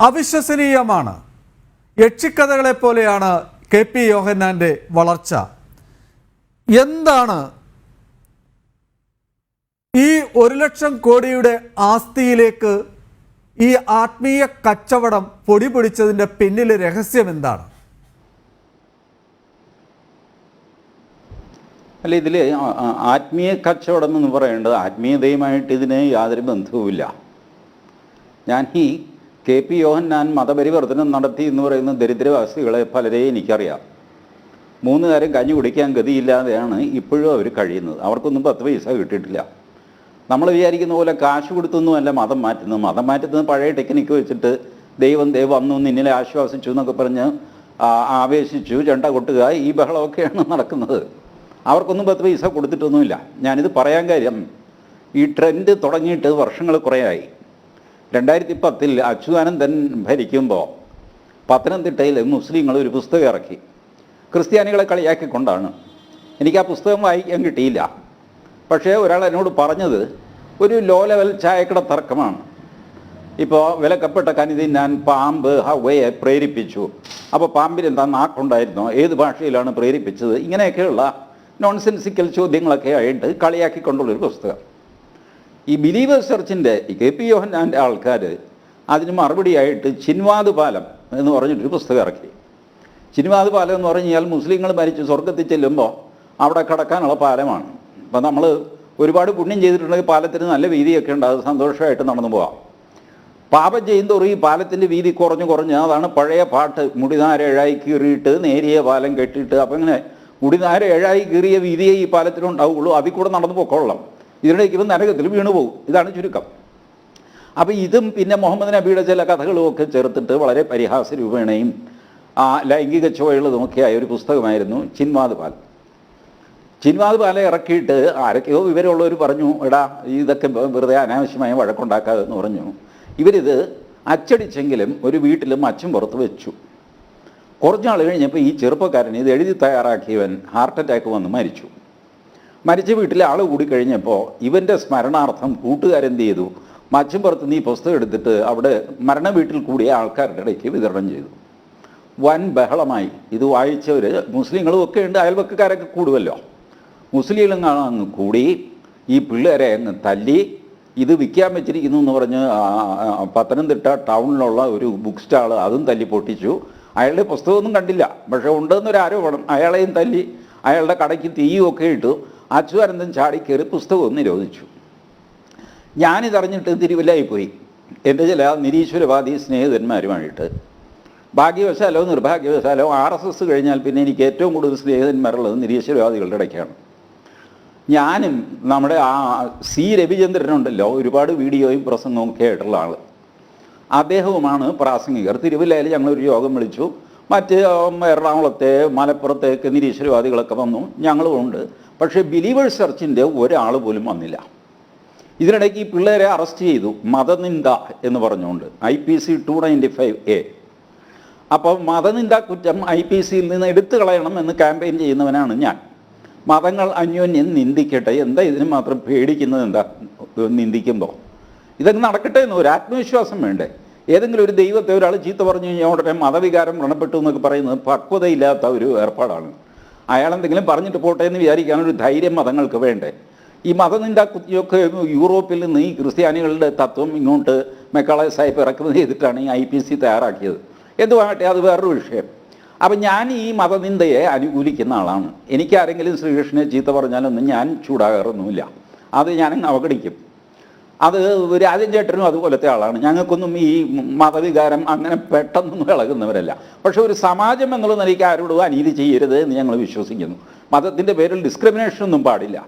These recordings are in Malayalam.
അവിശ്വസനീയമാണ്. യക്ഷിക്കഥകളെ പോലെയാണ് കെ പി യോഹന്നാന്റെ വളർച്ച. എന്താണ് ഈ ഒരു ലക്ഷം കോടിയുടെ ആസ്തിയിലേക്ക് ഈ ആത്മീയ കച്ചവടം പൊടി പിടിച്ചതിന്റെ പിന്നിലെ രഹസ്യം എന്താണ്? അല്ല ഇതിൽ ആത്മീയ കച്ചവടം എന്ന് പറയേണ്ടത് ആത്മീയതയുമായിട്ട് ഇതിന് യാതൊരു ബന്ധവുമില്ല. ഞാൻ ഈ കെ പി യോഹന്നാൻ മതപരിവർത്തനം നടത്തി എന്ന് പറയുന്ന ദരിദ്രവാസികളെ പലരെയും എനിക്കറിയാം. മൂന്ന് നേരം കഞ്ഞി കുടിക്കാൻ ഗതിയില്ലാതെയാണ് ഇപ്പോഴും അവർ കഴിയുന്നത്. അവർക്കൊന്നും പത്ത് പൈസ കിട്ടിയിട്ടില്ല. നമ്മൾ വിചാരിക്കുന്ന പോലെ കാശ് കൊടുത്തൊന്നുമല്ല മതം മാറ്റുന്നത്. മതം മാറ്റുന്നത് പഴയ ടെക്നിക്ക് വെച്ചിട്ട് ദൈവം ദൈവം വന്നു നിന്നിലെ ആശ്വാസിച്ചു എന്നൊക്കെ പറഞ്ഞ് ആവേശിച്ചു ചെണ്ട കൊട്ടുക ഈ ബഹളമൊക്കെയാണ് നടക്കുന്നത്. അവർക്കൊന്നും പത്ത് പൈസ കൊടുത്തിട്ടൊന്നുമില്ല. ഞാനിത് പറയാൻ കാര്യം ഈ ട്രെൻഡ് തുടങ്ങിയിട്ട് വർഷങ്ങൾ കുറേയായി. രണ്ടായിരത്തി പത്തിൽ അച്യുതാനന്ദൻ ഭരിക്കുമ്പോൾ പത്തനംതിട്ടയിൽ മുസ്ലിങ്ങൾ ഒരു പുസ്തകം ഇറക്കി. ക്രിസ്ത്യാനികളെ കളിയാക്കിക്കൊണ്ടാണ്. എനിക്ക് ആ പുസ്തകം വായിക്കാൻ കിട്ടിയില്ല. പക്ഷേ ഒരാൾ എന്നോട് പറഞ്ഞത് ഒരു ലോ ലെവൽ ചായക്കട തർക്കമാണ്. ഇപ്പോൾ വിലക്കപ്പെട്ട കനി ഞാൻ പാമ്പ് ഹവയെ പ്രേരിപ്പിച്ചു. അപ്പോൾ പാമ്പിന് എന്താ നാക്കുണ്ടായിരുന്നോ? ഏത് ഭാഷയിലാണ് പ്രേരിപ്പിച്ചത്? ഇങ്ങനെയൊക്കെയുള്ള നോൺസെൻസിക്കൽ ചോദ്യങ്ങളൊക്കെ ആയിട്ട് കളിയാക്കിക്കൊണ്ടുള്ളൊരു പുസ്തകം. ഈ ബിലീവേഴ്സ് ചർച്ചിന്റെ കെ പി യോഹൻലാന്റെ ആൾക്കാർ അതിന് മറുപടിയായിട്ട് ചിൻവാദ് പാലം എന്ന് പറഞ്ഞിട്ടൊരു പുസ്തകം ഇറക്കി. ചിൻവാദ് പാലം എന്ന് പറഞ്ഞു കഴിഞ്ഞാൽ മുസ്ലിങ്ങൾ മരിച്ച് സ്വർഗത്തിൽ ചെല്ലുമ്പോൾ അവിടെ കടക്കാനുള്ള പാലമാണ്. അപ്പം നമ്മൾ ഒരുപാട് പുണ്യം ചെയ്തിട്ടുണ്ടെങ്കിൽ പാലത്തിന് നല്ല വീതിയൊക്കെ ഉണ്ട്. അത് സന്തോഷമായിട്ട് നടന്നു പോകാം പാപം ചെയ്യുന്നതോറും ഈ പാലത്തിന്റെ വീതി കുറഞ്ഞു കുറഞ്ഞ് അതാണ് പഴയ പാട്ട്. മുടിനാര ഏഴായി കീറിയിട്ട് നേരിയ പാലം കെട്ടിയിട്ട്. അപ്പം ഇങ്ങനെ മുടിനാര ഏഴായി കീറിയ വീതിയെ ഈ പാലത്തിനുണ്ടാവുള്ളൂ. അതിൽ കൂടെ നടന്നു പൊക്കോളാം ഇതിനിടയ്ക്ക് ഇവൻ നരകത്തിൽ വീണുപോകും. ഇതാണ് ചുരുക്കം. അപ്പോൾ ഇതും പിന്നെ മുഹമ്മദ് നബിയുടെ ചില കഥകളും ഒക്കെ ചേർത്തിട്ട് വളരെ പരിഹാസ രൂപേണയും ആ ലൈംഗിക ചുവയുള്ളതുമൊക്കെയായ ഒരു പുസ്തകമായിരുന്നു ചിൻവാദ് പാൽ. ചിൻവാദ് പാല ഇറക്കിയിട്ട് ആരൊക്കെയോ വിവരമുള്ളവർ പറഞ്ഞു എടാ ഇതൊക്കെ വെറുതെ അനാവശ്യമായ വഴക്കുണ്ടാക്കാതെ എന്ന് പറഞ്ഞു. ഇവരിത് അച്ചടിച്ചെങ്കിലും ഒരു വീട്ടിലും അച്ഛൻ പുറത്ത് വെച്ചു. കുറച്ച് നാൾ കഴിഞ്ഞപ്പോൾ ഈ ചെറുപ്പക്കാരൻ ഇത് എഴുതി തയ്യാറാക്കിയവൻ ഹാർട്ട് അറ്റാക്ക് വന്ന് മരിച്ചു. മരിച്ച വീട്ടിലെ ആൾ കൂടി കഴിഞ്ഞപ്പോൾ ഇവന്റെ സ്മരണാർത്ഥം കൂട്ടുകാരെന്ത് ചെയ്തു മച്ചുംപുറത്ത് ഈ പുസ്തകം എടുത്തിട്ട് അവിടെ മരണ വീട്ടിൽ കൂടിയ ആൾക്കാരുടെ ഇടയ്ക്ക് വിതരണം ചെയ്തു. വൻ ബഹളമായി. ഇത് വായിച്ചവർ മുസ്ലിങ്ങളും ഒക്കെ ഉണ്ട് അയൽവക്കക്കാരൊക്കെ കൂടുമല്ലോ മുസ്ലിങ്ങളും അങ്ങ് കൂടി. ഈ പിള്ളേരെ അങ്ങ് തല്ലി. ഇത് വിൽക്കാൻ വെച്ചിരിക്കുന്നു എന്ന് പറഞ്ഞ് പത്തനംതിട്ട ടൗണിലുള്ള ഒരു ബുക്ക് സ്റ്റാൾ അതും തല്ലി പൊട്ടിച്ചു. അയാളുടെ പുസ്തകമൊന്നും കണ്ടില്ല. പക്ഷേ ഉണ്ടെന്നൊരു ആരോപണം അയാളെയും തല്ലി. അയാളുടെ കടയ്ക്ക് തീയും ഒക്കെ ഇട്ടു. അച്യുതാനന്ദൻ ചാടിക്കയറി പുസ്തകം നിരോധിച്ചു. ഞാനിതറിഞ്ഞിട്ട് തിരുവല്ലായി പോയി എന്റെ ചില നിരീശ്വരവാദി സ്നേഹിതന്മാരുമായിട്ട്. ഭാഗ്യവശാലോ നിർഭാഗ്യവശാലോ ആർ എസ് എസ് കഴിഞ്ഞാൽ പിന്നെ എനിക്ക് ഏറ്റവും കൂടുതൽ സ്നേഹിതന്മാരുള്ളത് നിരീശ്വരവാദികളുടെ ഇടയ്ക്കാണ്. ഞാനും നമ്മുടെ ആ സി രവിചന്ദ്രനുണ്ടല്ലോ ഒരുപാട് വീഡിയോയും പ്രസംഗവും ഒക്കെ ആയിട്ടുള്ള ആൾ അദ്ദേഹവുമാണ് പ്രാസംഗികർ. തിരുവല്ലയിൽ ഞങ്ങളൊരു യോഗം വിളിച്ചു. മറ്റ് എറണാകുളത്തെ മലപ്പുറത്തേക്ക് നിരീശ്വരവാദികളൊക്കെ വന്നു. ഞങ്ങളും ഉണ്ട്. പക്ഷേ ബിലീവേഴ്സ് ചർച്ചിന്റെ ഒരാൾ പോലും വന്നില്ല. ഇതിനിടയ്ക്ക് ഈ പിള്ളേരെ അറസ്റ്റ് ചെയ്തു മതനിന്ദ എന്ന് പറഞ്ഞുകൊണ്ട് I P C two ninety five A അപ്പോൾ മതനിന്ദ കുറ്റം ഐ പി സിയിൽ നിന്ന് എടുത്തു കളയണം എന്ന് ക്യാമ്പയിൻ ചെയ്യുന്നവനാണ് ഞാൻ. മതങ്ങൾ അന്യോന്യം നിന്ദിക്കട്ടെ എന്താ ഇതിന് മാത്രം പേടിക്കുന്നത് എന്താ നിന്ദിക്കുമ്പോൾ? ഇതൊക്കെ നടക്കട്ടെ എന്ന് ഒരു ആത്മവിശ്വാസം വേണ്ടേ? ഏതെങ്കിലും ഒരു ദൈവത്തെ ഒരാൾ ചീത്ത പറഞ്ഞു കഴിഞ്ഞാൽ ഉടനെ മതവികാരം വ്രണപ്പെട്ടു എന്നൊക്കെ പറയുന്നത് പക്വതയില്ലാത്ത ഒരു ഏർപ്പാടാണ്. അയാൾ എന്തെങ്കിലും പറഞ്ഞിട്ട് പോട്ടെ എന്ന് വിചാരിക്കാൻ ഒരു ധൈര്യം മതങ്ങൾക്ക് വേണ്ടേ? ഈ മതനിന്ദ കുത്തിയൊക്കെ യൂറോപ്പിൽ നിന്ന് ഈ ക്രിസ്ത്യാനികളുടെ തത്വം ഇങ്ങോട്ട് മെക്കാളെ സാഹിബ് ഇറക്കുന്നത് ചെയ്തിട്ടാണ് ഈ ഐ പി സി തയ്യാറാക്കിയത്. എന്തുവാകട്ടെ അത് വേറൊരു വിഷയം. അപ്പം ഞാൻ ഈ മതനിന്ദയെ അനുകൂലിക്കുന്ന ആളാണ്. എനിക്ക് ആരെങ്കിലും ശ്രീകൃഷ്ണനെ ചീത്ത പറഞ്ഞാലൊന്നും ഞാൻ ചൂടാകാറൊന്നുമില്ല. അത് ഞാൻ അവഗണിക്കും. അത് രാജൻ ചേട്ടനും അതുപോലത്തെ ആളാണ്. ഞങ്ങൾക്കൊന്നും ഈ മതവികാരം അങ്ങനെ പെട്ടെന്നൊന്നും ഇളകുന്നവരല്ല. പക്ഷെ ഒരു സമാജം എന്നുള്ള നിലയ്ക്ക് ആരോടും അനീതി ചെയ്യരുത് എന്ന് ഞങ്ങൾ വിശ്വസിക്കുന്നു. മതത്തിന്റെ പേരിൽ ഡിസ്ക്രിമിനേഷൻ ഒന്നും പാടില്ല.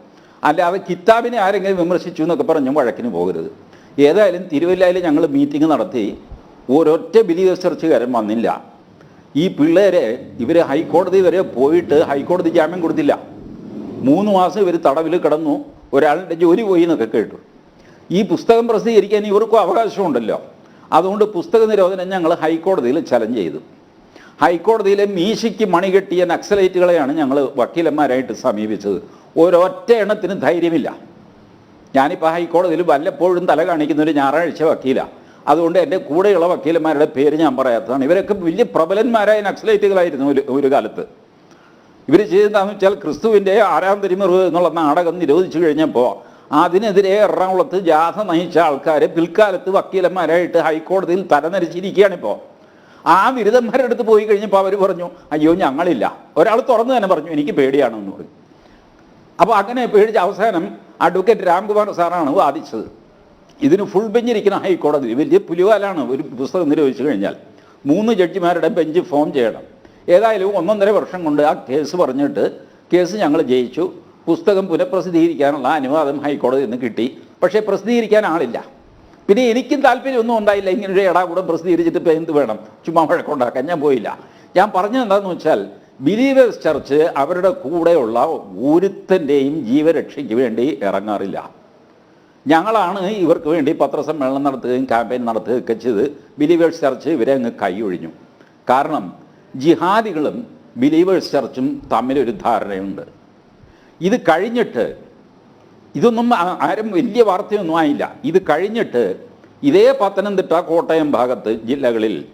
അല്ലാതെ കിതാബിനെ ആരെങ്കിലും വിമർശിച്ചു എന്നൊക്കെ പറഞ്ഞും വഴക്കിന് പോകരുത്. ഏതായാലും തിരുവല്ലയിൽ ഞങ്ങൾ മീറ്റിംഗ് നടത്തി. ഒരൊറ്റ ബിലീവേഴ്സ് ചർച്ചുകാരൻ വന്നില്ല. ഈ പിള്ളേരെ ഇവർ ഹൈക്കോടതി വരെ പോയിട്ട് ഹൈക്കോടതി ജാമ്യം കൊടുത്തില്ല. മൂന്ന് മാസം ഇവർ തടവിൽ കിടന്നു. ഒരാളുടെ ജോലി പോയി എന്നൊക്കെ കേട്ടു. ഈ പുസ്തകം പ്രസിദ്ധീകരിക്കാൻ ഇവർക്കും അവകാശമുണ്ടല്ലോ. അതുകൊണ്ട് പുസ്തക നിരോധനം ഞങ്ങൾ ഹൈക്കോടതിയിൽ ചലഞ്ച് ചെയ്തു. ഹൈക്കോടതിയിലെ മീശയ്ക്ക് മണി കെട്ടിയ നക്സലൈറ്റുകളെയാണ് ഞങ്ങൾ വക്കീലന്മാരായിട്ട് സമീപിച്ചത്. ഒരൊറ്റ എണ്ണത്തിന് ധൈര്യമില്ല. ഞാനിപ്പോൾ ഹൈക്കോടതിയിൽ വല്ലപ്പോഴും തല കാണിക്കുന്ന ഒരു ഞായറാഴ്ച വക്കീലാണ് അതുകൊണ്ട് എന്റെ കൂടെയുള്ള വക്കീലന്മാരുടെ പേര് ഞാൻ പറയാത്തതാണ്. ഇവരൊക്കെ വലിയ പ്രബലന്മാരായ നക്സലൈറ്റുകളായിരുന്നു ഒരു ഒരു കാലത്ത്. ഇവർ ചെയ്തതെന്താണെന്ന് വെച്ചാൽ ക്രിസ്തുവിന്റെ ആരാം തിരുമുറിവ് എന്നുള്ള നാടകം നിരോധിച്ചു കഴിഞ്ഞപ്പോൾ അതിനെതിരെ എറണാകുളത്ത് ജാഥ നയിച്ച ആൾക്കാർ പിൽക്കാലത്ത് വക്കീലന്മാരായിട്ട് ഹൈക്കോടതിയിൽ തലനരിച്ചിരിക്കുകയാണിപ്പോൾ ആ ബിരുദന്മാരുടെ അടുത്ത് പോയി കഴിഞ്ഞപ്പോൾ അവർ പറഞ്ഞു അയ്യോ ഞങ്ങളില്ല. ഒരാൾ തുറന്നു തന്നെ പറഞ്ഞു എനിക്ക് പേടിയാണെന്ന് പറഞ്ഞു. അപ്പോൾ അങ്ങനെ പേടിച്ച അവസാനം അഡ്വക്കേറ്റ് രാംകുമാർ സാറാണ് വാദിച്ചത്. ഇതിന് ഫുൾ ബെഞ്ചിരിക്കുന്ന ഹൈക്കോടതി വലിയ പുലിവാലാണ് ഒരു പുസ്തകം നിരോധിച്ചു കഴിഞ്ഞാൽ. മൂന്ന് ജഡ്ജിമാരുടെ ബെഞ്ച് ഫോം ചെയ്യണം. ഏതായാലും ഒന്നൊന്നര വർഷം കൊണ്ട് ആ കേസ് പറഞ്ഞിട്ട് കേസ് ഞങ്ങൾ ജയിച്ചു. പുസ്തകം പുനഃപ്രസിദ്ധീകരിക്കാനുള്ള അനുവാദം ഹൈക്കോടതിയിൽ നിന്ന് കിട്ടി. പക്ഷേ പ്രസിദ്ധീകരിക്കാൻ ആളില്ല. പിന്നെ എനിക്കും താല്പര്യമൊന്നും ഉണ്ടായില്ല. ഇങ്ങനെ ഒരു എടാകൂടം പ്രസിദ്ധീകരിച്ചിട്ട് ഇപ്പോൾ എന്ത് വേണം? ചുമ്മാ വഴക്കുണ്ടാക്കാൻ ഞാൻ പോയില്ല. ഞാൻ പറഞ്ഞത് എന്താണെന്ന് വെച്ചാൽ ബിലീവേഴ്സ് ചർച്ച് അവരുടെ കൂടെയുള്ള ഒരുത്തന്റെയും ജീവരക്ഷയ്ക്ക് വേണ്ടി ഇറങ്ങാറില്ല. ഞങ്ങളാണ് ഇവർക്ക് വേണ്ടി പത്രസമ്മേളനം നടത്തുകയും ക്യാമ്പയിൻ നടത്തുകയൊക്കെ ചെയ്ത് ബിലീവേഴ്സ് ചർച്ച് ഇവരെ അങ്ങ് കൈയൊഴിഞ്ഞു. കാരണം ജിഹാദികളും ബിലീവേഴ്സ് ചർച്ചും തമ്മിലൊരു ധാരണയുണ്ട്. ഇത് കഴിഞ്ഞിട്ട് ഇതൊന്നും ആരും വലിയ വാർത്തയൊന്നും ആയില്ല. ഇത് കഴിഞ്ഞിട്ട് ഇതേ പത്തനംതിട്ട കോട്ടയം ഭാഗത്ത് ജില്ലകളിൽ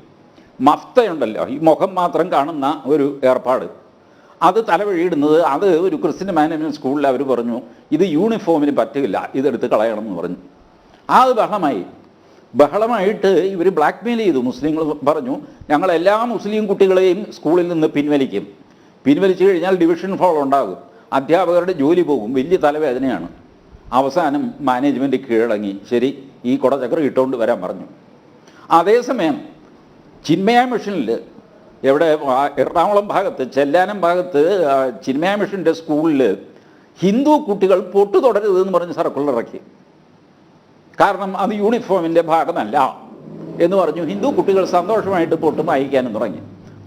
മഫ്തയുണ്ടല്ലോ. ഈ മുഖം മാത്രം കാണുന്ന ഒരു ഏർപ്പാട്. അത് തലവഴിയിടുന്നത് അത് ഒരു ക്രിസ്ത്യൻ മാനേജ്മെന്റ് സ്കൂളിൽ അവർ പറഞ്ഞു ഇത് യൂണിഫോമിന് പറ്റില്ല ഇതെടുത്ത് കളയണം എന്ന് പറഞ്ഞു. ആ അത് ബഹളമായി. ബഹളമായിട്ട് ഇവർ ബ്ലാക്ക്മെയിൽ ചെയ്തു. മുസ്ലിങ്ങൾ പറഞ്ഞു ഞങ്ങൾ എല്ലാ മുസ്ലിം കുട്ടികളെയും സ്കൂളിൽ നിന്ന് പിൻവലിക്കും. പിൻവലിച്ചു കഴിഞ്ഞാൽ ഡിവിഷൻ ഫോൾ ഉണ്ടാകും അധ്യാപകരുടെ ജോലി പോകും. വലിയ തലവേദനയാണ്. അവസാനം മാനേജ്മെന്റ് കീഴടങ്ങി. ശരി ഈ കുടചക്ര ഇട്ടുകൊണ്ട് വരാൻ പറഞ്ഞു. അതേസമയം ചിന്മയ മിഷനിൽ എവിടെ എറണാകുളം ഭാഗത്ത് ചെല്ലാനം ഭാഗത്ത് ചിന്മയ മിഷന്റെ സ്കൂളിൽ ഹിന്ദു കുട്ടികൾ പൊട്ടു തുടരുത് എന്ന് പറഞ്ഞ് സർക്കുലർ ഇറക്കി. കാരണം അത് യൂണിഫോമിന്റെ ഭാഗമല്ല എന്ന് പറഞ്ഞു ഹിന്ദു കുട്ടികൾ സന്തോഷമായിട്ട് പൊട്ടും വായിക്കാനും തുടങ്ങി.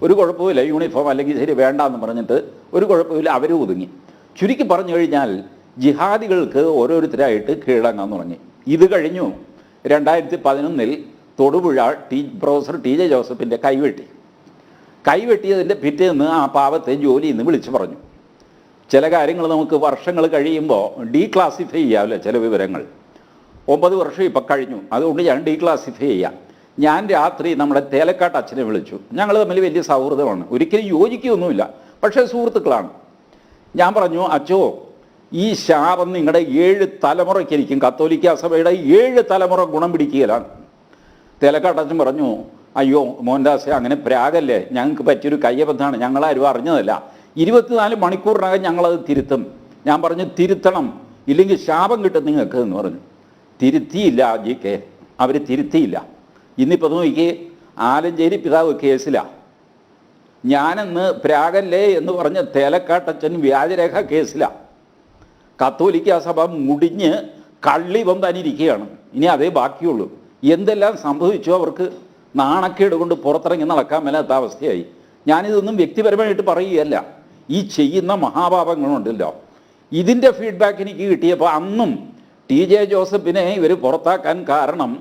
ഒരു കുഴപ്പമില്ല യൂണിഫോം അല്ലെങ്കിൽ ശരി വേണ്ടാന്ന് പറഞ്ഞിട്ട് ഒരു കുഴപ്പമില്ല അവർ ഒതുങ്ങി. ചുരുക്കി പറഞ്ഞു കഴിഞ്ഞാൽ ജിഹാദികൾക്ക് ഓരോരുത്തരായിട്ട് കീഴടങ്ങാൻ തുടങ്ങി. ഇത് കഴിഞ്ഞു രണ്ടായിരത്തി പതിനൊന്നിൽ Thodupuzha T professor T J ജോസഫിന്റെ കൈവെട്ടി. കൈവെട്ടിയതിന്റെ പിറ്റേന്ന് ആ പാവത്തെ ജോലിയിൽ നിന്ന് വിളിച്ചു പറഞ്ഞു. ചില കാര്യങ്ങൾ നമുക്ക് വർഷങ്ങൾ കഴിയുമ്പോൾ ഡീക്ലാസിഫൈ ചെയ്യാമല്ലോ ചില വിവരങ്ങൾ. ഒമ്പത് വർഷം ഇപ്പം കഴിഞ്ഞു. അതുകൊണ്ട് ഞാൻ ഡീക്ലാസിഫൈ ചെയ്യാം. ഞാൻ രാത്രി നമ്മുടെ തേലക്കാട്ട് അച്ഛനെ വിളിച്ചു. ഞങ്ങൾ തമ്മിൽ വലിയ സൗഹൃദമാണ്. ഒരിക്കലും യോജിക്കുകയൊന്നുമില്ല. പക്ഷേ സുഹൃത്തുക്കളാണ്. ഞാൻ പറഞ്ഞു അച്ചോ ഈ ശാപം നിങ്ങളുടെ ഏഴ് തലമുറയ്ക്കിരിക്കും. കത്തോലിക്ക സഭയുടെ ഏഴ് തലമുറ ഗുണം പിടിക്കുകയിലാണ്. തിലക്കാട്ടച്ചൻ പറഞ്ഞു അയ്യോ മോഹൻദാസെ അങ്ങനെ പ്രാഗല്ലേ? ഞങ്ങൾക്ക് പറ്റിയൊരു കയ്യബദ്ധമാണ്. ഞങ്ങളാരും അറിഞ്ഞതല്ല. ഇരുപത്തിനാല് മണിക്കൂറിനകം ഞങ്ങളത് തിരുത്തും. ഞാൻ പറഞ്ഞു തിരുത്തണം. ഇല്ലെങ്കിൽ ശാപം കിട്ടും നിങ്ങൾക്ക് എന്ന് പറഞ്ഞു. തിരുത്തിയില്ല ജി കെ. അവർ തിരുത്തിയില്ല. ഇന്നിപ്പോൾ നോക്കി ആലഞ്ചേരി പിതാവ് കേസിലാണ് ഞാനെന്ന് പ്രാഗല്ലേ എന്ന് പറഞ്ഞ തേലക്കാട്ടച്ഛൻ വ്യാജരേഖ കേസിലാണ് കത്തോലിക്ക സഭ മുടിഞ്ഞ് കള്ളി പൊന്താനിരിക്കുകയാണ്. ഇനി അതേ ബാക്കിയുള്ളൂ. എന്തെല്ലാം സംഭവിച്ചു അവർക്ക് നാണക്കേട് കൊണ്ട് പുറത്തിറങ്ങി നടക്കാൻ മേലാത്ത അവസ്ഥയായി. ഞാനിതൊന്നും വ്യക്തിപരമായിട്ട് പറയുകയല്ല. ഈ ചെയ്യുന്ന മഹാപാപങ്ങളുണ്ടല്ലോ. ഇതിന്റെ ഫീഡ്ബാക്ക് എനിക്ക് കിട്ടിയപ്പോൾ അന്നും ടി ജെ ജോസഫിനെ ഇവർ പുറത്താക്കാൻ കാരണം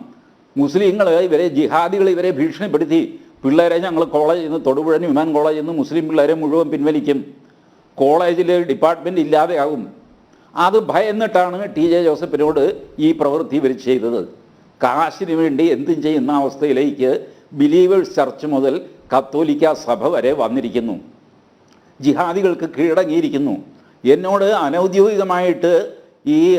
മുസ്ലിങ്ങൾ ഇവരെ ജിഹാദികൾ ഇവരെ ഭീഷണിപ്പെടുത്തി. പിള്ളേരെ ഞങ്ങൾ കോളേജിൽ നിന്ന് തൊടുപുഴ വിമാൻ കോളേജിൽ നിന്ന് മുസ്ലിം പിള്ളേരെ മുഴുവൻ പിൻവലിക്കും. കോളേജിൽ ഡിപ്പാർട്ട്മെന്റ് ഇല്ലാതെയാകും. അത് ഭയന്നിട്ടാണ് ടി ജെ ജോസഫിനോട് ഈ പ്രവൃത്തി ഇവർ ചെയ്തത്. കാശിന് വേണ്ടി എന്തും ചെയ്യുന്ന അവസ്ഥയിലേക്ക് ബിലീവേഴ്സ് ചർച്ച് മുതൽ കത്തോലിക്ക സഭ വരെ വന്നിരിക്കുന്നു. ജിഹാദികൾക്ക് കീഴടങ്ങിയിരിക്കുന്നു. എന്നോട് അനൗദ്യോഗികമായിട്ട് ഈ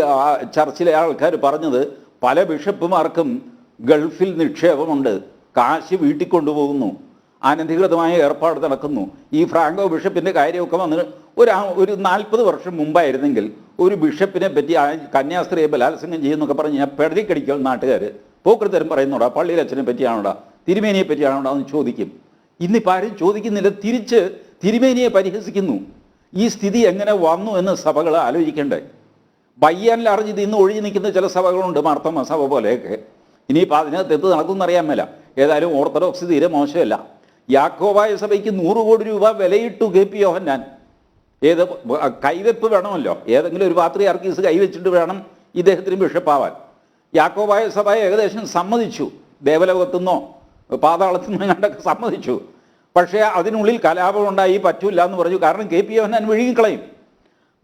ചർച്ചിലെ ആൾക്കാർ പറഞ്ഞത് പല ബിഷപ്പുമാർക്കും ഗൾഫിൽ നിക്ഷേപമുണ്ട്. കാശ് വീട്ടിൽ കൊണ്ടുപോകുന്നു. അനധികൃതമായ ഏർപ്പാട് നടക്കുന്നു. ഈ ഫ്രാങ്കോ ബിഷപ്പിന്റെ കാര്യമൊക്കെ വന്ന് ഒരു ഒരു നാൽപ്പത് വർഷം മുമ്പായിരുന്നെങ്കിൽ ഒരു ബിഷപ്പിനെ പറ്റി കന്യാസ്ത്രീയെ ബലാത്സംഗം ചെയ്യുന്നൊക്കെ പറഞ്ഞ് ഞാൻ പെടതിക്കടിക്കും നാട്ടുകാർ പോക്കൃത്തരം പള്ളിയിൽ അച്ഛനെ പറ്റിയാണോടാ തിരുമേനിയെ പറ്റിയാണോടാ എന്ന് ചോദിക്കും. ഇന്നിപ്പോൾ ആരും ചോദിക്കുന്നില്ല തിരിച്ച് തിരുമേനിയെ പരിഹസിക്കുന്നു. ഈ സ്ഥിതി എങ്ങനെ വന്നു എന്ന് സഭകൾ ആലോചിക്കണ്ടേ? ലാർജ് ഇത് ഇന്ന് ഒഴിഞ്ഞു നിൽക്കുന്ന ചില സഭകളുണ്ട് മാർത്തമ്മ സഭ പോലെയൊക്കെ. ഇനിയിപ്പോൾ അതിനകത്ത് എന്ത് നടക്കുമെന്നറിയാൻ മേല. ഏതായാലും ഓർത്തഡോക്സ് തീരെ മോശമല്ല. യാക്കോബായ സഭയ്ക്ക് നൂറ് കോടി രൂപ വിലയിട്ടു കെ പി യോഹന്നാൻ. ഏത് കൈവെപ്പ് വേണമല്ലോ? ഏതെങ്കിലും ഒരു പാത്രി ആർക്കീസ് കൈവച്ചിട്ട് വേണം ഇദ്ദേഹത്തിന് ബിഷപ്പാവാൻ. യാക്കോബായ സഭ ഏകദേശം സമ്മതിച്ചു. ദേവലോകത്തുനിന്നോ പാതാളത്തുനിന്നോ കണ്ടൊക്കെ സമ്മതിച്ചു. പക്ഷേ അതിനുള്ളിൽ കലാപം ഉണ്ടായി പറ്റൂല എന്ന് പറഞ്ഞു. കാരണം കെ പി യോഹന്നാൻ വിഴുങ്ങിക്കളയും.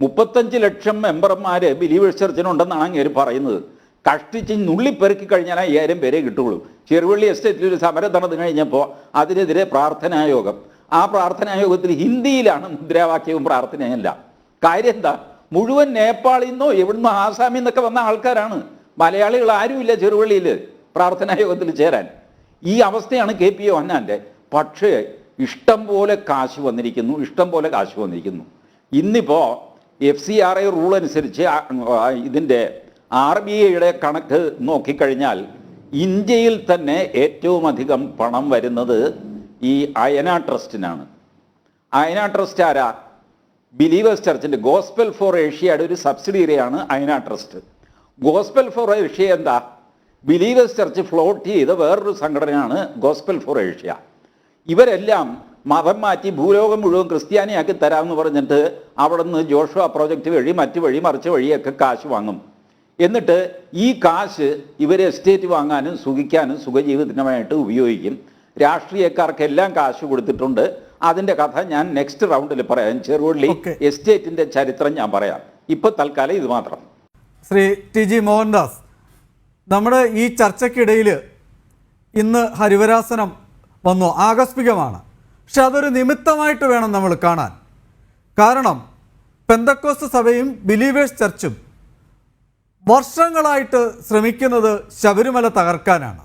മുപ്പത്തഞ്ച് ലക്ഷം മെമ്പർമാർ ബിലീവേഴ്സ് ചർച്ചിനുണ്ടെന്നാണ് അങ്ങേര് പറയുന്നത്. കഷ്ടിച്ച് നുള്ളിപ്പെറുക്കി കഴിഞ്ഞാൽ അയ്യായിരം പേരെ കിട്ടുള്ളൂ ചെറുവള്ളി എസ്റ്റേറ്റിൽ ഒരു സമരം നടന്നു കഴിഞ്ഞപ്പോൾ അതിനെതിരെ പ്രാർത്ഥനായോഗം. ആ പ്രാർത്ഥനായോഗത്തിൽ ഹിന്ദിയിലാണ് മുദ്രാവാക്യവും പ്രാർത്ഥനയല്ല. കാര്യം എന്താ മുഴുവൻ നേപ്പാളിൽ നിന്നോ എവിടുന്നോ ആസാമിൽ നിന്നൊക്കെ വന്ന ആൾക്കാരാണ്. മലയാളികൾ ആരുമില്ല ചെറുവള്ളിയിൽ പ്രാർത്ഥനായോഗത്തിൽ ചേരാൻ. ഈ അവസ്ഥയാണ് കെ പി ഒന്നാന്റെ പക്ഷേ ഇഷ്ടം പോലെ കാശ് വന്നിരിക്കുന്നു ഇഷ്ടം പോലെ കാശ് വന്നിരിക്കുന്നു. ഇന്നിപ്പോൾ F C R I rule അനുസരിച്ച് ഇതിന്റെ ആർ ബി ഐയുടെ കണക്ക് നോക്കിക്കഴിഞ്ഞാൽ ഇന്ത്യയിൽ തന്നെ ഏറ്റവും അധികം പണം വരുന്നത് ഈ അയന ട്രസ്റ്റിനാണ്. അയന ട്രസ്റ്റ് ആരാ? ബിലീവേഴ്സ് ചർച്ചിന്റെ ഗോസ്പൽ ഫോർ ഏഷ്യയുടെ ഒരു സബ്സിഡിയറിയാണ് Ayana trust. Gospel for Asia എന്താ? ബിലീവേഴ്സ് ചർച്ച് ഫ്ലോട്ട് ചെയ്ത വേറൊരു സംഘടനയാണ് ഗോസ്പൽ ഫോർ ഏഷ്യ. ഇവരെല്ലാം മതം മാറ്റി ഭൂലോകം മുഴുവൻ ക്രിസ്ത്യാനിയാക്കി തരാമെന്ന് പറഞ്ഞിട്ട് അവിടെ നിന്ന് ജോഷുവ പ്രോജക്റ്റ് വഴി മറ്റു വഴി മറിച്ച് വഴിയൊക്കെ കാശ് വാങ്ങും. എന്നിട്ട് ഈ കാശ് ഇവർ എസ്റ്റേറ്റ് വാങ്ങാനും സുഖിക്കാനും സുഖജീവിതത്തിനുമായിട്ട് ഉപയോഗിക്കും. രാഷ്ട്രീയക്കാർക്കെല്ലാം കാശ് കൊടുത്തിട്ടുണ്ട്. അതിന്റെ കഥ ഞാൻ നെക്സ്റ്റ് റൗണ്ടിൽ പറയാം. ചെറുവള്ളി എസ്റ്റേറ്റിന്റെ ചരിത്രം ഞാൻ പറയാം. ഇപ്പൊ തൽക്കാലം ഇത് മാത്രം. ശ്രീ ടി ജി മോഹൻദാസ് നമ്മുടെ ഈ ചർച്ചയ്ക്കിടയിൽ ഇന്ന് ഹരിവരാസനം വന്നു. ആകസ്മികമാണ്. പക്ഷെ അതൊരു നിമിത്തമായിട്ട് വേണം നമ്മൾ കാണാൻ. കാരണം പെന്തക്കോസ് സഭയും ബിലീവേഴ്സ് ചർച്ചും വർഷങ്ങളായിട്ട് ശ്രമിക്കുന്നത് ശബരിമല തകർക്കാനാണ്.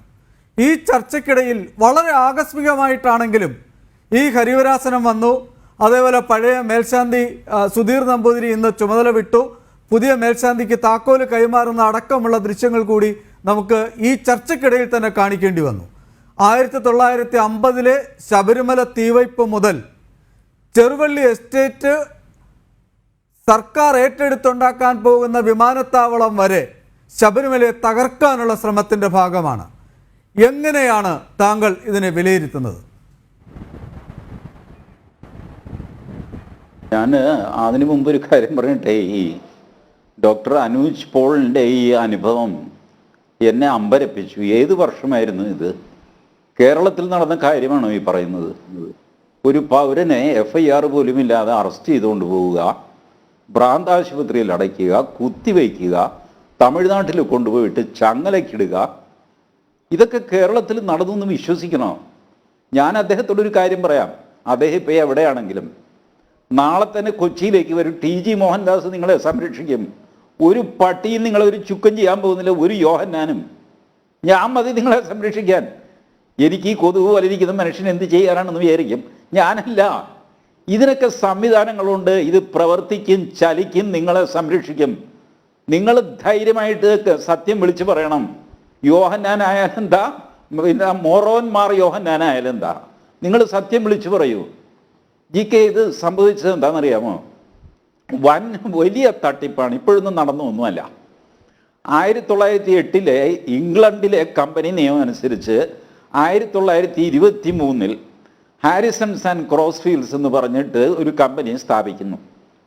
ഈ ചർച്ചയ്ക്കിടയിൽ വളരെ ആകസ്മികമായിട്ടാണെങ്കിലും ഈ ഹരിവരാസനം വന്നു. അതേപോലെ പഴയ മേൽശാന്തി സുധീർ നമ്പൂതിരി ഇന്ന് ചുമതല വിട്ടു. പുതിയ മേൽശാന്തിക്ക് താക്കോൽ കൈമാറുന്ന അടക്കമുള്ള ദൃശ്യങ്ങൾ കൂടി നമുക്ക് ഈ ചർച്ചയ്ക്കിടയിൽ തന്നെ കാണിക്കേണ്ടി വന്നു. ആയിരത്തി തൊള്ളായിരത്തി അമ്പതിലെ ശബരിമല തീവയ്പ് മുതൽ ചെറുവള്ളി എസ്റ്റേറ്റ് സർക്കാർ ഏറ്റെടുത്തുണ്ടാക്കാൻ പോകുന്ന വിമാനത്താവളം വരെ ശബരിമലയെ തകർക്കാനുള്ള ശ്രമത്തിന്റെ ഭാഗമാണ്. എങ്ങനെയാണ് താങ്കൾ ഇതിനെ വിലയിരുത്തുന്നത്? ഞാൻ അതിനു മുമ്പ് ഒരു കാര്യം പറഞ്ഞിട്ടേ ഈ ഡോക്ടർ അനൂജ് പോളിന്റെ ഈ അനുഭവം എന്നെ അമ്പരപ്പിച്ചു. ഏത് വർഷമായിരുന്നു ഇത്? കേരളത്തിൽ നടന്ന കാര്യമാണോ ഈ പറയുന്നത്? ഒരു പൗരനെ എഫ് ഐ ആർ പോലും ഇല്ലാതെ അറസ്റ്റ് ചെയ്തുകൊണ്ട് പോവുക. ഭ്രാന്താശുപത്രിയിൽ അടയ്ക്കുക കുത്തിവയ്ക്കുക തമിഴ്നാട്ടിൽ കൊണ്ടുപോയിട്ട് ചങ്ങലക്കിടുക. ഇതൊക്കെ കേരളത്തിൽ നടന്നു എന്ന് വിശ്വസിക്കണോ. ഞാൻ അദ്ദേഹത്തോടൊരു കാര്യം പറയാം. അദ്ദേഹം ഇപ്പോൾ എവിടെയാണെങ്കിലും നാളെ തന്നെ കൊച്ചിയിലേക്ക് വരും. ടി ജി മോഹൻദാസ് നിങ്ങളെ സംരക്ഷിക്കും. ഒരു പട്ടിയിൽ നിങ്ങളെ ഒരു ചുക്കം ചെയ്യാൻ പോകുന്നില്ല ഒരു യോഹന്നാനും. ഞാൻ മതി നിങ്ങളെ സംരക്ഷിക്കാൻ. എനിക്ക് ഈ കൊതുക് പോലിരിക്കുന്ന മനുഷ്യൻ എന്ത് ചെയ്യാനാണെന്ന് വിചാരിക്കും. ഞാനല്ല. ഇതിനൊക്കെ സംവിധാനങ്ങളുണ്ട്. ഇത് പ്രവർത്തിക്കും ചലിക്കും നിങ്ങളെ സംരക്ഷിക്കും. നിങ്ങൾ ധൈര്യമായിട്ട് സത്യം വിളിച്ചു പറയണം. യോഹന്നാനായാലെന്താ? പിന്നെ മോറോന്മാർ യോഹന്നാനായാലെന്താ? നിങ്ങൾ സത്യം വിളിച്ചു പറയൂ. ജി കെ ഇത് സംഭവിച്ചത് എന്താണെന്നറിയാമോ? വൻ വലിയ തട്ടിപ്പാണ്. ഇപ്പോഴൊന്നും നടന്നു ഒന്നുമല്ല ആയിരത്തി തൊള്ളായിരത്തി എട്ടിലെ ഇംഗ്ലണ്ടിലെ കമ്പനി നിയമം അനുസരിച്ച് ആയിരത്തി തൊള്ളായിരത്തി ഇരുപത്തി മൂന്നിൽ ഹാരിസൺസ് ആൻഡ് ക്രോസ് ഫീൽഡ്സ് എന്ന് പറഞ്ഞിട്ട് ഒരു കമ്പനി സ്ഥാപിക്കുന്നു.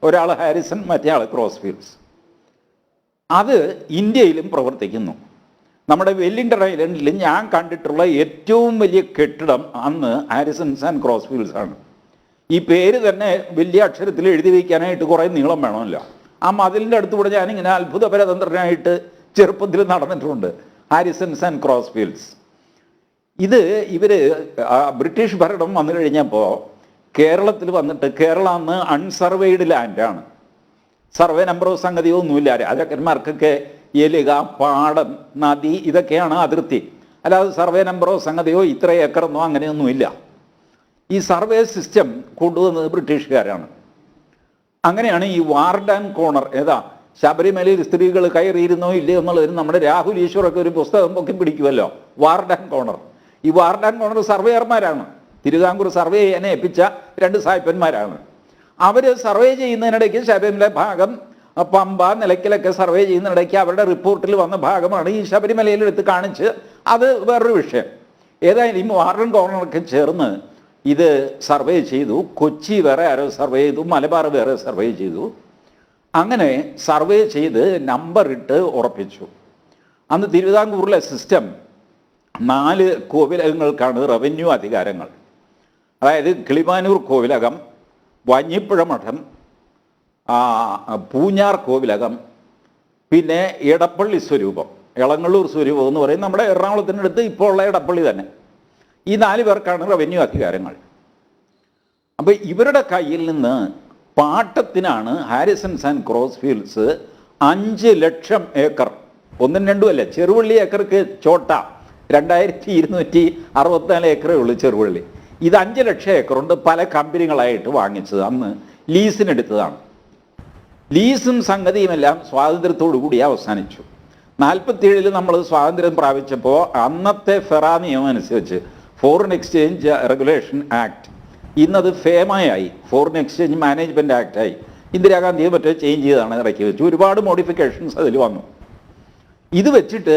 ഒരാൾ ഹാരിസൺ മറ്റേ ആൾ ക്രോസ് ഫീൽഡ്സ് അത് ഇന്ത്യയിലും പ്രവർത്തിക്കുന്നു. നമ്മുടെ വെല്ലിംഗ്ടൺ ഐലൻഡിൽ ഞാൻ കണ്ടിട്ടുള്ള ഏറ്റവും വലിയ കെട്ടിടം അന്ന് ഹാരിസൺസ് ആൻഡ് ക്രോസ് ഫീൽഡ്സ് ആണ്. ഈ പേര് തന്നെ വലിയ അക്ഷരത്തിൽ എഴുതി വയ്ക്കാനായിട്ട് കുറേ നീളം വേണമല്ലോ. ആ മതിലിന്റെ അടുത്ത് കൂടെ ഞാനിങ്ങനെ അത്ഭുതപരതന്ത്രനായിട്ട് ചെറുപ്പത്തിൽ നടന്നിട്ടുണ്ട്. ഹാരിസൺസ് ആൻഡ് ക്രോസ്ഫീൽഡ്സ് ഇത് ഇവർ ബ്രിട്ടീഷ് ഭരണം വന്നു കഴിഞ്ഞപ്പോൾ കേരളത്തിൽ വന്നിട്ട് കേരള അന്ന് അൺസർവേഡ് ലാൻഡാണ് സർവേ നമ്പറോ സംഗതിയോ ഒന്നുമില്ല. രാജാക്കന്മാർക്കൊക്കെ എലുക പാടം നദി ഇതൊക്കെയാണ് അതിർത്തി. അല്ലാതെ സർവേ നമ്പറോ സംഗതിയോ ഇത്ര ഏക്കറെന്നോ അങ്ങനെയൊന്നുമില്ല. ഈ സർവേ സിസ്റ്റം കൊണ്ടുവന്നത് ബ്രിട്ടീഷുകാരാണ്. അങ്ങനെയാണ് ഈ വാർഡ് ആൻഡ് കോണർ ഏതാ ശബരിമലയിൽ സ്ത്രീകൾ കയറിയിരുന്നോ ഇല്ലയോ എന്നുള്ളതിന് നമ്മുടെ രാഹുൽ ഈശ്വറൊക്കെ ഒരു പുസ്തകം പൊക്കി പിടിക്കുമല്ലോ വാർഡ് ആൻഡ് കോണർ ഈ വാർഡ് ആൻഡ് കോണർ സർവേയർമാരാണ്. തിരുവിതാംകൂർ സർവേ ചെയ്യാനെ ഏൽപ്പിച്ച രണ്ട് സായിപ്പന്മാരാണ് അവർ സർവേ ചെയ്യുന്നതിനിടയ്ക്ക് ശബരിമല ഭാഗം പമ്പ നിലയ്ക്കലൊക്കെ സർവേ ചെയ്യുന്നതിനിടയ്ക്ക് അവരുടെ റിപ്പോർട്ടിൽ വന്ന ഭാഗമാണ് ഈ ശബരിമലയിൽ എടുത്ത് കാണിച്ച് അത് വേറൊരു വിഷയം. ഏതായാലും ഈ വാർഡൻ കോർണറൊക്കെ ചേർന്ന് ഇത് സർവേ ചെയ്തു. കൊച്ചി വേറെ ആരോ സർവേ ചെയ്തു. മലബാർ വേറെ സർവേ ചെയ്തു. അങ്ങനെ സർവേ ചെയ്ത് നമ്പർ ഇട്ട് ഉറപ്പിച്ചു. അന്ന് തിരുവിതാംകൂറിലെ സിസ്റ്റം നാല് കോവിലകങ്ങൾക്കാണ് റവന്യൂ അധികാരങ്ങൾ. അതായത് കിളിമാനൂർ കോവിലകം വഞ്ഞിപ്പുഴ മഠം പൂഞ്ഞാർ കോവിലകം പിന്നെ എടപ്പള്ളി സ്വരൂപം. എളങ്ങള്ളൂർ സ്വരൂപം എന്ന് പറയും നമ്മുടെ എറണാകുളത്തിനടുത്ത് ഇപ്പോൾ ഉള്ള എടപ്പള്ളി തന്നെ. ഈ നാല് പേർക്കാണ് റവന്യൂ അധികാരങ്ങൾ. അപ്പോൾ ഇവരുടെ കയ്യിൽ നിന്ന് പാട്ടത്തിനാണ് ഹാരിസൺസ് ആൻഡ് ക്രോസ് ഫീൽഡ്സ് അഞ്ച് ലക്ഷം ഏക്കർ. ഒന്നും രണ്ടുമല്ല ചെറുവള്ളി ഏക്കർക്ക് ചോട്ട. രണ്ടായിരത്തി ഇരുന്നൂറ്റി അറുപത്തിനാല് ഏക്കറേ ഉള്ളൂ ചെറുവള്ളി ഇത് അഞ്ച് ലക്ഷം ഏക്കറുണ്ട് പല കമ്പനികളായിട്ട് വാങ്ങിച്ചത്. അന്ന് ലീസിനെടുത്തതാണ് ലീസും സംഗതിയുമെല്ലാം സ്വാതന്ത്ര്യത്തോടു കൂടി അവസാനിച്ചു. നാൽപ്പത്തിയേഴിൽ നമ്മൾ സ്വാതന്ത്ര്യം പ്രാപിച്ചപ്പോൾ അന്നത്തെ ഫെറ നിയമം അനുസരിച്ച് ഫോറിൻ എക്സ്ചേഞ്ച് റെഗുലേഷൻ ആക്ട് ഇന്നത് ഫേമയായി. ഫോറിൻ എക്സ്ചേഞ്ച് മാനേജ്മെന്റ് ആക്റ്റായി ഇന്ദിരാഗാന്ധിയെ മറ്റേ ചേഞ്ച് ചെയ്താണ് ഇറക്കി വെച്ചു. ഒരുപാട് മോഡിഫിക്കേഷൻസ് അതിൽ വന്നു. ഇത് വെച്ചിട്ട്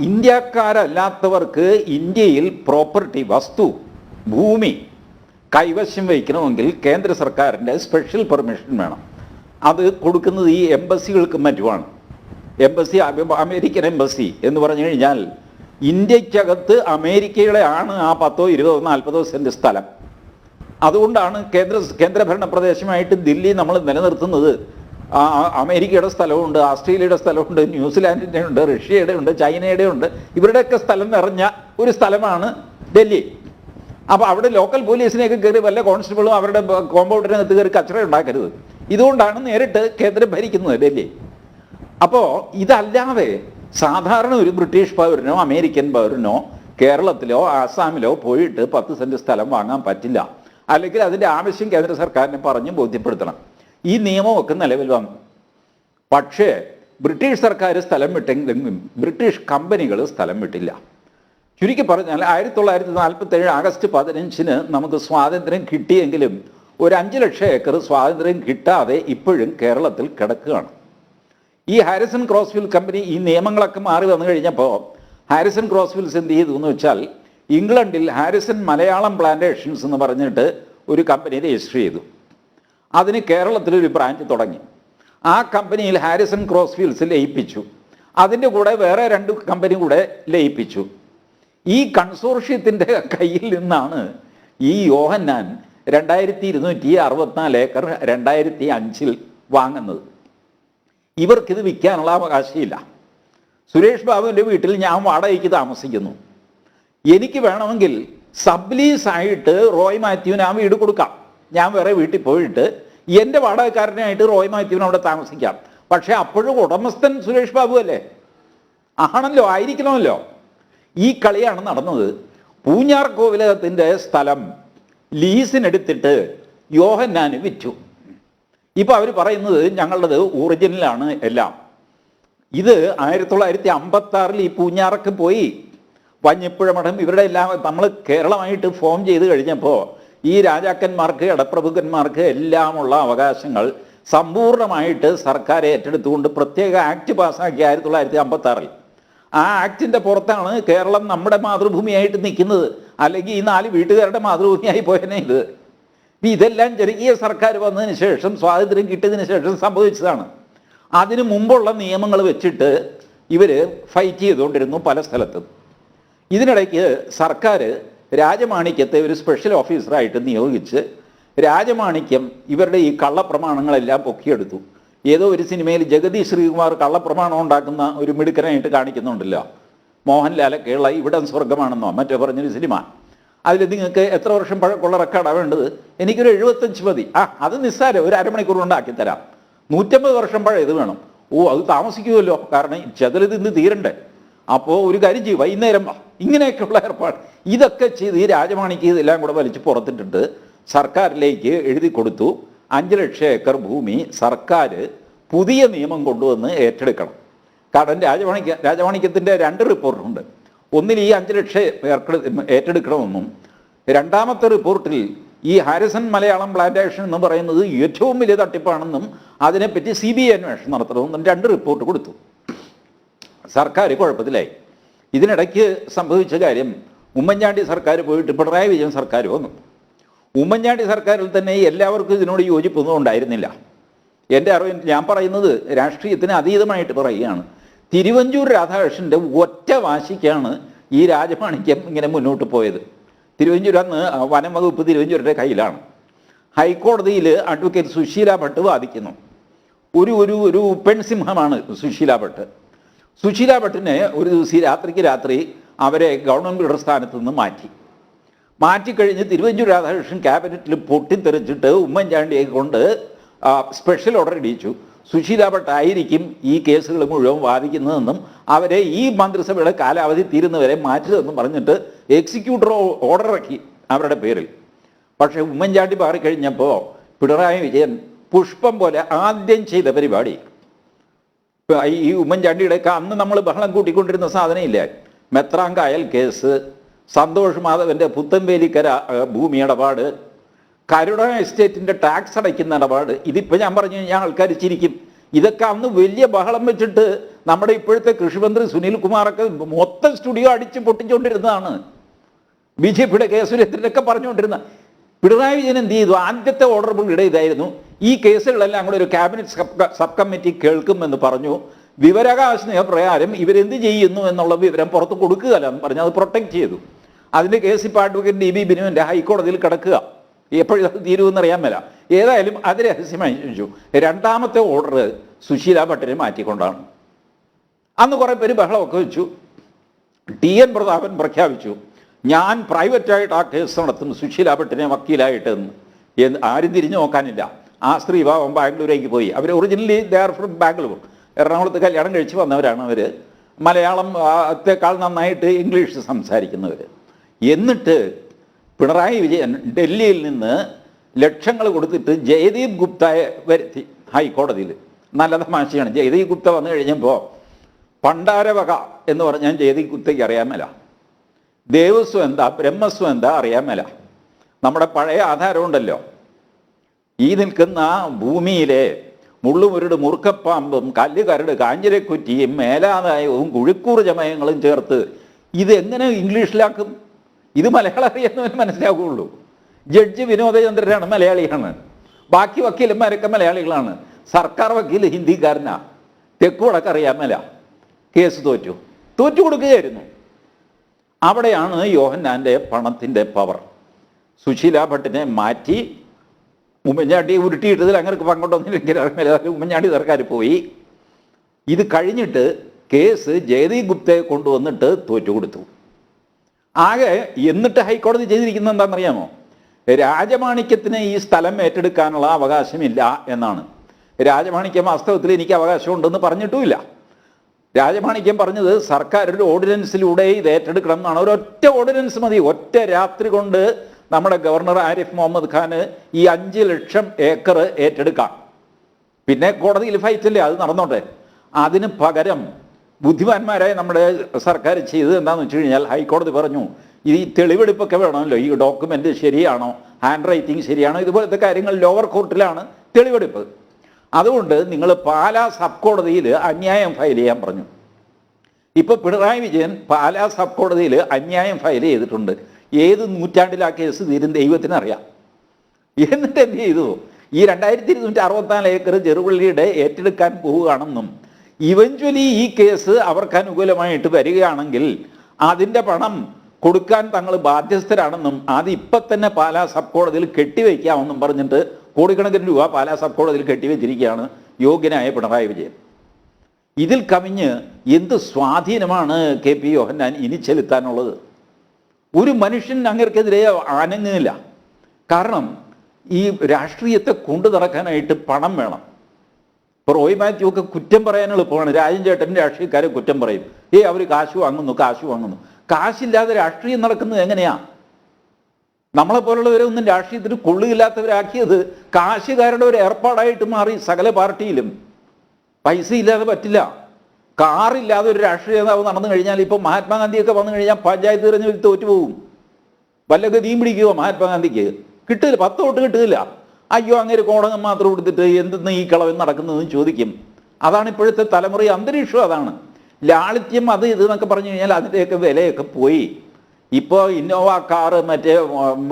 ഇന്ത്യക്കാരല്ലാത്തവർക്ക് ഇന്ത്യയിൽ പ്രോപ്പർട്ടി വസ്തു ഭൂമി കൈവശം വയ്ക്കണമെങ്കിൽ കേന്ദ്ര സർക്കാരിന്റെ സ്പെഷ്യൽ പെർമിഷൻ വേണം. അത് കൊടുക്കുന്നത് ഈ എംബസികൾക്കും മറ്റുമാണ്. എംബസി അമേരിക്കൻ എംബസി എന്ന് പറഞ്ഞു കഴിഞ്ഞാൽ ഇന്ത്യക്കകത്ത് അമേരിക്കയുടെ ആണ് ആ പത്തോ ഇരുപതോ നാൽപ്പതോ സെന്റ് സ്ഥലം. അതുകൊണ്ടാണ് കേന്ദ്ര കേന്ദ്രഭരണ പ്രദേശമായിട്ട് ദില്ലി നമ്മൾ നിലനിർത്തുന്നത്. അമേരിക്കയുടെ സ്ഥലമുണ്ട് ആസ്ട്രേലിയയുടെ സ്ഥലമുണ്ട് ന്യൂസിലാൻഡിന്റെ ഉണ്ട് റഷ്യയുടെ ഉണ്ട് ചൈനയുടെ ഉണ്ട്. ഇവരുടെയൊക്കെ സ്ഥലം നിറഞ്ഞ ഒരു സ്ഥലമാണ് ഡൽഹി. അപ്പോൾ അവിടെ ലോക്കൽ പോലീസിനെയൊക്കെ കയറി വല്ല കോൺസ്റ്റബിളും അവരുടെ കോമ്പൗണ്ടിനകത്ത് കയറി കച്ചറ ഉണ്ടാക്കരുത്. ഇതുകൊണ്ടാണ് നേരിട്ട് കേന്ദ്രം ഭരിക്കുന്നത് ഡൽഹി. അപ്പോൾ ഇതല്ലാതെ സാധാരണ ഒരു ബ്രിട്ടീഷ് പൗരനോ അമേരിക്കൻ പൗരനോ കേരളത്തിലോ ആസാമിലോ പോയിട്ട് പത്ത് സെന്റ് സ്ഥലം വാങ്ങാൻ പറ്റില്ല. അല്ലെങ്കിൽ അതിന്റെ ആവശ്യം കേന്ദ്ര സർക്കാരിനെ പറഞ്ഞ് ബോധ്യപ്പെടുത്തണം. ഈ നിയമമൊക്കെ നിലവിൽ വന്നു. പക്ഷേ ബ്രിട്ടീഷ് സർക്കാർ സ്ഥലം വിട്ടെങ്കിലും ബ്രിട്ടീഷ് കമ്പനികൾ സ്ഥലം വിട്ടില്ല. ചുരുക്കി പറഞ്ഞാൽ ആയിരത്തി തൊള്ളായിരത്തി നാൽപ്പത്തേഴ് ആഗസ്റ്റ് പതിനഞ്ചിന് നമുക്ക് സ്വാതന്ത്ര്യം കിട്ടിയെങ്കിലും ഒരു അഞ്ച് ലക്ഷം ഏക്കർ സ്വാതന്ത്ര്യം കിട്ടാതെ ഇപ്പോഴും കേരളത്തിൽ കിടക്കുകയാണ്. ഈ ഹാരിസൺ ക്രോസ്ഫിൽ കമ്പനി ഈ നിയമങ്ങളൊക്കെ മാറി വന്നു കഴിഞ്ഞപ്പോൾ ഹാരിസൺ ക്രോസ്ഫിൽസ് എന്ത് ചെയ്തു എന്ന് വെച്ചാൽ ഇംഗ്ലണ്ടിൽ ഹാരിസൺ മലയാളം പ്ലാന്റേഷൻസ് എന്ന് പറഞ്ഞിട്ട് ഒരു കമ്പനി രജിസ്റ്റർ ചെയ്തു. അതിന് കേരളത്തിലൊരു ബ്രാഞ്ച് തുടങ്ങി. ആ കമ്പനിയിൽ ഹാരിസൺ ക്രോസ്ഫീൽഡ്സ് ലയിപ്പിച്ചു. അതിന്റെ കൂടെ വേറെ രണ്ട് കമ്പനി കൂടെ ലയിപ്പിച്ചു. ഈ കൺസോർഷ്യത്തിന്റെ കയ്യിൽ നിന്നാണ് ഈ യോഹന്നാൻ രണ്ടായിരത്തി ഇരുന്നൂറ്റി അറുപത്തിനാല് ഏക്കർ രണ്ടായിരത്തി അഞ്ചിൽ വാങ്ങുന്നത്. ഇവർക്കിത് വിൽക്കാനുള്ള അവകാശമില്ല. സുരേഷ് ബാബുവിന്റെ വീട്ടിൽ ഞാൻ വാടകയ്ക്ക് താമസിക്കുന്നു. എനിക്ക് വേണമെങ്കിൽ സബ്ലീസ് ആയിട്ട് റോയ് മാത്യുവിന് ആ വീട് കൊടുക്കാം. ഞാൻ വേറെ വീട്ടിൽ പോയിട്ട് എന്റെ വാടകക്കാരനായിട്ട് റോയ് മാത്യുവിന് അവിടെ താമസിക്കാം. പക്ഷേ അപ്പോഴും ഉടമസ്ഥൻ സുരേഷ് ബാബു അല്ലേ? ആണല്ലോ ആയിരിക്കണമല്ലോ. ഈ കളിയാണ് നടന്നത്. പൂഞ്ഞാർ കോവിലകത്തിന്റെ സ്ഥലം ലീസിനെടുത്തിട്ട് യോഹന്നാന് വിറ്റു. ഇപ്പോൾ അവർ പറയുന്നത് ഞങ്ങളുടേത് ഒറിജിനലാണ് എല്ലാം. ഇത് ആയിരത്തി തൊള്ളായിരത്തി അമ്പത്തി ആറിൽ ഈ പൂഞ്ഞാറൊക്കെ പോയി. വഞ്ഞിപ്പുഴ മഠം ഇവരുടെ എല്ലാം നമ്മൾ കേരളമായിട്ട് ഫോം ചെയ്ത് കഴിഞ്ഞപ്പോൾ ഈ രാജാക്കന്മാർക്ക് ഇടപ്രഭുക്കന്മാർക്ക് എല്ലാമുള്ള അവകാശങ്ങൾ സമ്പൂർണമായിട്ട് സർക്കാർ ഏറ്റെടുത്തുകൊണ്ട് പ്രത്യേക ആക്ട് പാസ്സാക്കി ആയിരത്തി തൊള്ളായിരത്തി അമ്പത്തി ആറിൽ ആ ആക്ടിന്റെ പുറത്താണ് കേരളം നമ്മുടെ മാതൃഭൂമിയായിട്ട് നിൽക്കുന്നത്. അല്ലെങ്കിൽ ഈ നാല് വീട്ടുകാരുടെ മാതൃഭൂമിയായി പോയനെ ഇത്. ഇതെല്ലാം ചെറിയ സർക്കാർ വന്നതിന് ശേഷം സ്വാതന്ത്ര്യം കിട്ടിയതിന് ശേഷം സംഭവിച്ചതാണ്. അതിനു മുമ്പുള്ള നിയമങ്ങൾ വെച്ചിട്ട് ഇവർ ഫൈറ്റ് ചെയ്തുകൊണ്ടിരുന്നു പല സ്ഥലത്തും. ഇതിനിടയ്ക്ക് സർക്കാർ രാജമാണിക്യത്തെ ഒരു സ്പെഷ്യൽ ഓഫീസറായിട്ട് നിയോഗിച്ച് രാജമാണിക്യം ഇവരുടെ ഈ കള്ളപ്രമാണങ്ങളെല്ലാം പൊക്കിയെടുത്തു. ഏതോ ഒരു സിനിമയിൽ ജഗതി ശ്രീകുമാർ കള്ളപ്രമാണം ഉണ്ടാക്കുന്ന ഒരു മിടുക്കനായിട്ട് കാണിക്കുന്നുണ്ടല്ലോ. മോഹൻലാലൊക്കെയുള്ള ഇവിടം സ്വർഗമാണെന്നോ മറ്റോ പറഞ്ഞൊരു സിനിമ അതിൽ നിങ്ങൾക്ക് എത്ര വർഷം പഴക്കമുള്ള റെക്കോർഡാണ് വേണ്ടത്? എനിക്കൊരു എഴുപത്തഞ്ച് മതി. ആ അത് നിസ്സാരം. ഒരു അരമണിക്കൂർ ഉണ്ടാക്കി തരാം. നൂറ്റമ്പത് വർഷം പഴയ ഇത് വേണം. ഓ അത് താമസിക്കുമല്ലോ. കാരണം ചതുരതിന്ന് തിന്ന് തീരണ്ടേ. അപ്പോൾ ഒരു കാര്യം ചെയ്യും വൈകുന്നേരം. ഇങ്ങനെയൊക്കെയുള്ള ഏർപ്പാട്. ഇതൊക്കെ ചെയ്ത് ഈ രാജമാണിക്ക് ഇതെല്ലാം കൂടെ വലിച്ച് പുറത്തിട്ടിട്ട് സർക്കാരിലേക്ക് എഴുതി കൊടുത്തു അഞ്ച് ലക്ഷം ഏക്കർ ഭൂമി സർക്കാർ പുതിയ നിയമം കൊണ്ടുവന്ന് ഏറ്റെടുക്കണം. കാരണം രാജമാണിക്യ രാജവാണിക്യത്തിന്റെ രണ്ട് റിപ്പോർട്ടുണ്ട്. ഒന്നിൽ ഈ അഞ്ച് ലക്ഷം ഏക്കർ ഏറ്റെടുക്കണമെന്നും രണ്ടാമത്തെ റിപ്പോർട്ടിൽ ഈ ഹാരിസൺ മലയാളം പ്ലാന്റേഷൻ എന്ന് പറയുന്നത് ഏറ്റവും വലിയ തട്ടിപ്പാണെന്നും അതിനെപ്പറ്റി സി ബി ഐ അന്വേഷണം നടത്തണമെന്നും രണ്ട് റിപ്പോർട്ട് കൊടുത്തു. സർക്കാർ കുഴപ്പത്തിലായി. ഇതിനിടയ്ക്ക് സംഭവിച്ച കാര്യം ഉമ്മൻചാണ്ടി സർക്കാർ പോയിട്ട് പിണറായി വിജയൻ സർക്കാർ വന്നു. ഉമ്മൻചാണ്ടി സർക്കാരിൽ തന്നെ എല്ലാവർക്കും ഇതിനോട് യോജിപ്പൊന്നും ഉണ്ടായിരുന്നില്ല. എന്റെ അറിവ് ഞാൻ പറയുന്നത് രാഷ്ട്രീയത്തിന് അതീതമായിട്ട് പറയുകയാണ്. തിരുവഞ്ചൂർ രാധാകൃഷ്ണന്റെ ഒറ്റ വാശിക്കാണ് ഈ രാജമാണിക്യം ഇങ്ങനെ മുന്നോട്ട് പോയത്. തിരുവഞ്ചൂർ അന്ന് വനം വകുപ്പ് തിരുവഞ്ചൂരിന്റെ കയ്യിലാണ്. ഹൈക്കോടതിയിൽ അഡ്വക്കേറ്റ് സുശീല ഭട്ട് വാദിക്കുന്നു. ഒരു ഒരു ഒരു പെൺസിംഹമാണ് സുശീല ഭട്ട്. സുശീല ഭട്ടിനെ ഒരു ദിവസം രാത്രിക്ക് രാത്രി അവരെ ഗവൺമെന്റ് ലീഡർ സ്ഥാനത്ത് നിന്ന് മാറ്റി. മാറ്റിക്കഴിഞ്ഞ് തിരുവഞ്ചൂർ രാധാകൃഷ്ണൻ ക്യാബിനറ്റിൽ പൊട്ടിത്തെറിച്ചിട്ട് ഉമ്മൻചാണ്ടിയെ കൊണ്ട് സ്പെഷ്യൽ ഓർഡർ ഇടിയിച്ചു. സുശീല ഭട്ട് ആയിരിക്കും ഈ കേസുകൾ മുഴുവൻ വാദിക്കുന്നതെന്നും അവരെ ഈ മന്ത്രിസഭയുടെ കാലാവധി തീരുന്നവരെ മാറ്റരുതെന്നും പറഞ്ഞിട്ട് എക്സിക്യൂട്ടർ ഓർഡർ ഇറക്കി അവരുടെ പേരിൽ. പക്ഷേ ഉമ്മൻചാണ്ടി മാറിക്കഴിഞ്ഞപ്പോൾ പിണറായി വിജയൻ പുഷ്പം പോലെ ആദ്യം ചെയ്ത പരിപാടി ഈ ഉമ്മൻചാണ്ടിയുടെയൊക്കെ അന്ന് നമ്മൾ ബഹളം കൂട്ടിക്കൊണ്ടിരുന്ന സാധനമില്ല? മെത്രാങ്കായൽ കേസ് സന്തോഷ് മാധവന്റെ പുത്തൻവേലിക്കര ഭൂമി ഇടപാട് കരുണ എസ്റ്റേറ്റിന്റെ ടാക്സ് അടയ്ക്കുന്ന ഇടപാട്. ഇതിപ്പോൾ ഞാൻ പറഞ്ഞു ഞാൻ ആൾക്കാർ ചിരിക്കും. ഇതൊക്കെ അന്ന് വലിയ ബഹളം വെച്ചിട്ട് നമ്മുടെ ഇപ്പോഴത്തെ കൃഷിമന്ത്രി സുനിൽ കുമാറൊക്കെ മൊത്തം സ്റ്റുഡിയോ അടിച്ച് പൊട്ടിച്ചുകൊണ്ടിരുന്നതാണ് ബി ജെ പിയുടെ കെ സുരേന്ദ്രനൊക്കെ പറഞ്ഞുകൊണ്ടിരുന്ന പിണറായി വിജയൻ എന്ത് ചെയ്തു? ആദ്യത്തെ ഓർഡർ പുള്ളിയുടെ ഇതായിരുന്നു. ഈ കേസുകളെല്ലാം അങ്ങോട്ട് ഒരു ക്യാബിനറ്റ് സബ് സബ് കമ്മിറ്റി കേൾക്കുമെന്ന് പറഞ്ഞു. വിവരാകാശ നിയമപ്രകാരം ഇവരെന്ത് ചെയ്യുന്നു എന്നുള്ള വിവരം പുറത്ത് കൊടുക്കുകയല്ല എന്ന് പറഞ്ഞ് അത് പ്രൊട്ടക്ട് ചെയ്തു. അതിന്റെ കേസ് ഇപ്പോൾ അഡ്വക്കേറ്റ് ഡി ബി ബിനുവിന്റെ ഹൈക്കോടതിയിൽ കിടക്കുക. എപ്പോഴും തീരുമെന്ന് അറിയാൻ മേല. ഏതായാലും അത് രഹസ്യമായി ചോദിച്ചു. രണ്ടാമത്തെ ഓർഡർ സുശീല ഭട്ടിനെ മാറ്റിക്കൊണ്ടാണ്. അന്ന് കുറേ പേര് ബഹളമൊക്കെ വെച്ചു. ടി എൻ പ്രതാപൻ പ്രഖ്യാപിച്ചു. ഞാൻ പ്രൈവറ്റായിട്ട് ആ കേസ് നടത്തും സുശീല ഭട്ടിനെ വക്കീലായിട്ട് എന്ന്. ആരും തിരിഞ്ഞു നോക്കാനില്ല. ആ സ്ത്രീ പാവം ബാംഗ്ലൂരേക്ക് പോയി. അവർ originally they are from Bangalore. എറണാകുളത്ത് കല്യാണം കഴിച്ച് വന്നവരാണ് അവർ മലയാളം ത്തേക്കാൾ നന്നായിട്ട് ഇംഗ്ലീഷ് സംസാരിക്കുന്നവർ എന്നിട്ട് പിണറായി വിജയൻ ഡൽഹിയിൽ നിന്ന് ലക്ഷങ്ങൾ കൊടുത്തിട്ട് ജയദീപ് ഗുപ്തയെ വരുത്തി ഹൈക്കോടതിയിൽ. നല്ല തമാശയാണ്. ജയദീപ് ഗുപ്ത വന്നു കഴിഞ്ഞപ്പോൾ പണ്ടാരവക എന്ന് പറഞ്ഞാൽ ജയദീപ് ഗുപ്തയ്ക്ക് അറിയാൻ മേല. ദേവസ്വം എന്താ ബ്രഹ്മസ്വം എന്താ അറിയാൻ മേല. നമ്മുടെ പഴയ ആധാരം ഉണ്ടല്ലോ. ഈ നിൽക്കുന്ന ഭൂമിയിലെ മുള്ളുമുരുട് മുറുക്കപ്പാമ്പും കല്ലുകരട് കാഞ്ഞിരക്കുറ്റിയും മേലാദായവും കുഴിക്കൂർ ചമയങ്ങളും ചേർത്ത് ഇതെങ്ങനെ ഇംഗ്ലീഷിലാക്കും? ഇത് മലയാളം അറിയുന്നവന് മനസ്സിലാക്കുകയുള്ളൂ ജഡ്ജ് വിനോദചന്ദ്രനാണ് മലയാളിയാണ്. ബാക്കി വക്കീലന്മാരൊക്കെ മലയാളികളാണ്. സർക്കാർ വക്കീൽ ഹിന്ദിക്കാരനാ. തെക്കുവടക്ക് വടക്ക് അറിയാൻ കേസ് തോറ്റു. തോറ്റു കൊടുക്കുകയായിരുന്നു. അവിടെയാണ് യോഹന്നാന്റെ പണത്തിന്റെ പവർ. സുശീല ഭട്ടിനെ മാറ്റി ഉമ്മൻചാണ്ടി ഉരുട്ടിയിട്ടതിൽ അങ്ങനെ പങ്കുണ്ടോന്നില്ലെങ്കിൽ ഉമ്മൻചാണ്ടി സർക്കാർ പോയി. ഇത് കഴിഞ്ഞിട്ട് കേസ് ജയദീപ് ഗുപ്തയെ കൊണ്ടുവന്നിട്ട് തോറ്റു കൊടുത്തു. ആകെ എന്നിട്ട് ഹൈക്കോടതി ചെയ്തിരിക്കുന്നത് എന്താണെന്നറിയാമോ? രാജമാണിക്യത്തിന് ഈ സ്ഥലം ഏറ്റെടുക്കാനുള്ള അവകാശമില്ല എന്നാണ്. രാജമാണിക്യം വാസ്തവത്തിൽ എനിക്ക് അവകാശമുണ്ടെന്ന് പറഞ്ഞിട്ടുമില്ല. രാജമാണിക്യം പറഞ്ഞത് സർക്കാർ ഒരു ഓർഡിനൻസിലൂടെ ഇത് ഏറ്റെടുക്കണം എന്നാണ്. ഒരൊറ്റ ഓർഡിനൻസ് മതി. ഒറ്റ രാത്രി കൊണ്ട് നമ്മുടെ ഗവർണർ ആരിഫ് മുഹമ്മദ് ഖാന് ഈ അഞ്ച് ലക്ഷം ഏക്കർ ഏറ്റെടുക്കാം. പിന്നെ കോടതിയിൽ ഫൈറ്റല്ലേ അത് നടന്നോട്ടെ. അതിന് പകരം ബുദ്ധിമാന്മാരായ നമ്മുടെ സർക്കാർ ചെയ്തത് എന്താണെന്ന് വെച്ച് കഴിഞ്ഞാൽ ഹൈക്കോടതി പറഞ്ഞു ഈ തെളിവെടുപ്പൊക്കെ വേണമല്ലോ. ഈ ഡോക്യുമെന്റ് ശരിയാണോ? ഹാൻഡ് റൈറ്റിംഗ് ശരിയാണോ? ഇതുപോലത്തെ കാര്യങ്ങൾ ലോവർ കോർട്ടിലാണ് തെളിവെടുപ്പ്. അതുകൊണ്ട് നിങ്ങൾ പാലാ സബ് കോടതിയിൽ അന്യായം ഫയൽ ചെയ്യാൻ പറഞ്ഞു. ഇപ്പോൾ പിണറായി വിജയൻ പാലാ സബ് കോടതിയിൽ അന്യായം ഫയൽ ചെയ്തിട്ടുണ്ട്. ഏത് നൂറ്റാണ്ടിലാ കേസ് തീരും ദൈവത്തിന് അറിയാം എന്നിട്ട് എന്ത് ചെയ്തു? ഈ രണ്ടായിരത്തി ഇരുന്നൂറ്റി അറുപത്തിനാല് ഏക്കർ ചെറുപള്ളിയുടെ ഏറ്റെടുക്കാൻ പോവുകയാണെന്നും ഇവഞ്ച്വലി ഈ കേസ് അവർക്ക് അനുകൂലമായിട്ട് വരികയാണെങ്കിൽ അതിന്റെ പണം കൊടുക്കാൻ തങ്ങൾ ബാധ്യസ്ഥരാണെന്നും അത് ഇപ്പം തന്നെ പാലാ സബ് കോടതിയിൽ കെട്ടിവെക്കാമെന്നും പറഞ്ഞിട്ട് കോടിക്കണക്കിന് രൂപ പാലാ സബ് കോടതിയിൽ കെട്ടിവെച്ചിരിക്കുകയാണ് യോഗ്യനായ പിണറായി വിജയൻ. ഇതിൽ കവിഞ്ഞ് എന്ത് സ്വാധീനമാണ് കെ പി യോഹന്നാൻ ഇനി ചെലുത്താനുള്ളത് ഒരു മനുഷ്യൻ അങ്ങർക്കെതിരെ അനങ്ങുന്നില്ല. കാരണം ഈ രാഷ്ട്രീയത്തെ കൊണ്ടു നടക്കാനായിട്ട് പണം വേണം. ഇപ്പോൾ റോയ് മാത്യു ഒക്കെ കുറ്റം പറയാൻ എളുപ്പമാണ്. രാജൻ ചേട്ടൻ രാഷ്ട്രീയക്കാരെ കുറ്റം പറയും. ഏ അവർ കാശ് വാങ്ങുന്നു കാശ് വാങ്ങുന്നു. കാശില്ലാതെ രാഷ്ട്രീയം നടക്കുന്നത് എങ്ങനെയാ? നമ്മളെ പോലുള്ളവരെ ഒന്നും രാഷ്ട്രീയത്തിന് കൊള്ളുകയില്ലാത്തവരാക്കിയത് കാശുകാരുടെ ഒരു ഏർപ്പാടായിട്ട് മാറി സകല പാർട്ടിയിലും. പൈസ ഇല്ലാതെ പറ്റില്ല. കാറില്ലാതെ ഒരു രാഷ്ട്രീയ നേതാവ് നടന്നു കഴിഞ്ഞാൽ ഇപ്പോൾ മഹാത്മാഗാന്ധിയൊക്കെ വന്നു കഴിഞ്ഞാൽ പഞ്ചായത്ത് തിരഞ്ഞെടുപ്പ് തോറ്റുപോകും. വല്ല ഗതിയും പിടിക്കുമോ മഹാത്മാഗാന്ധിക്ക്? കിട്ടില്ല പത്ത് വോട്ട് കിട്ടില്ല. അയ്യോ അങ്ങനെ കോടകം മാത്രം കൊടുത്തിട്ട് എന്തെന്ന് ഈ കളവൻ നടക്കുന്നതെന്ന് ചോദിക്കും. അതാണ് ഇപ്പോഴത്തെ തലമുറ അന്തരീക്ഷം അതാണ്. ലാളിത്യം അത് ഇത് എന്നൊക്കെ പറഞ്ഞു കഴിഞ്ഞാൽ അതിന്റെയൊക്കെ വിലയൊക്കെ പോയി. ഇപ്പോൾ ഇന്നോവ കാറ് മറ്റേ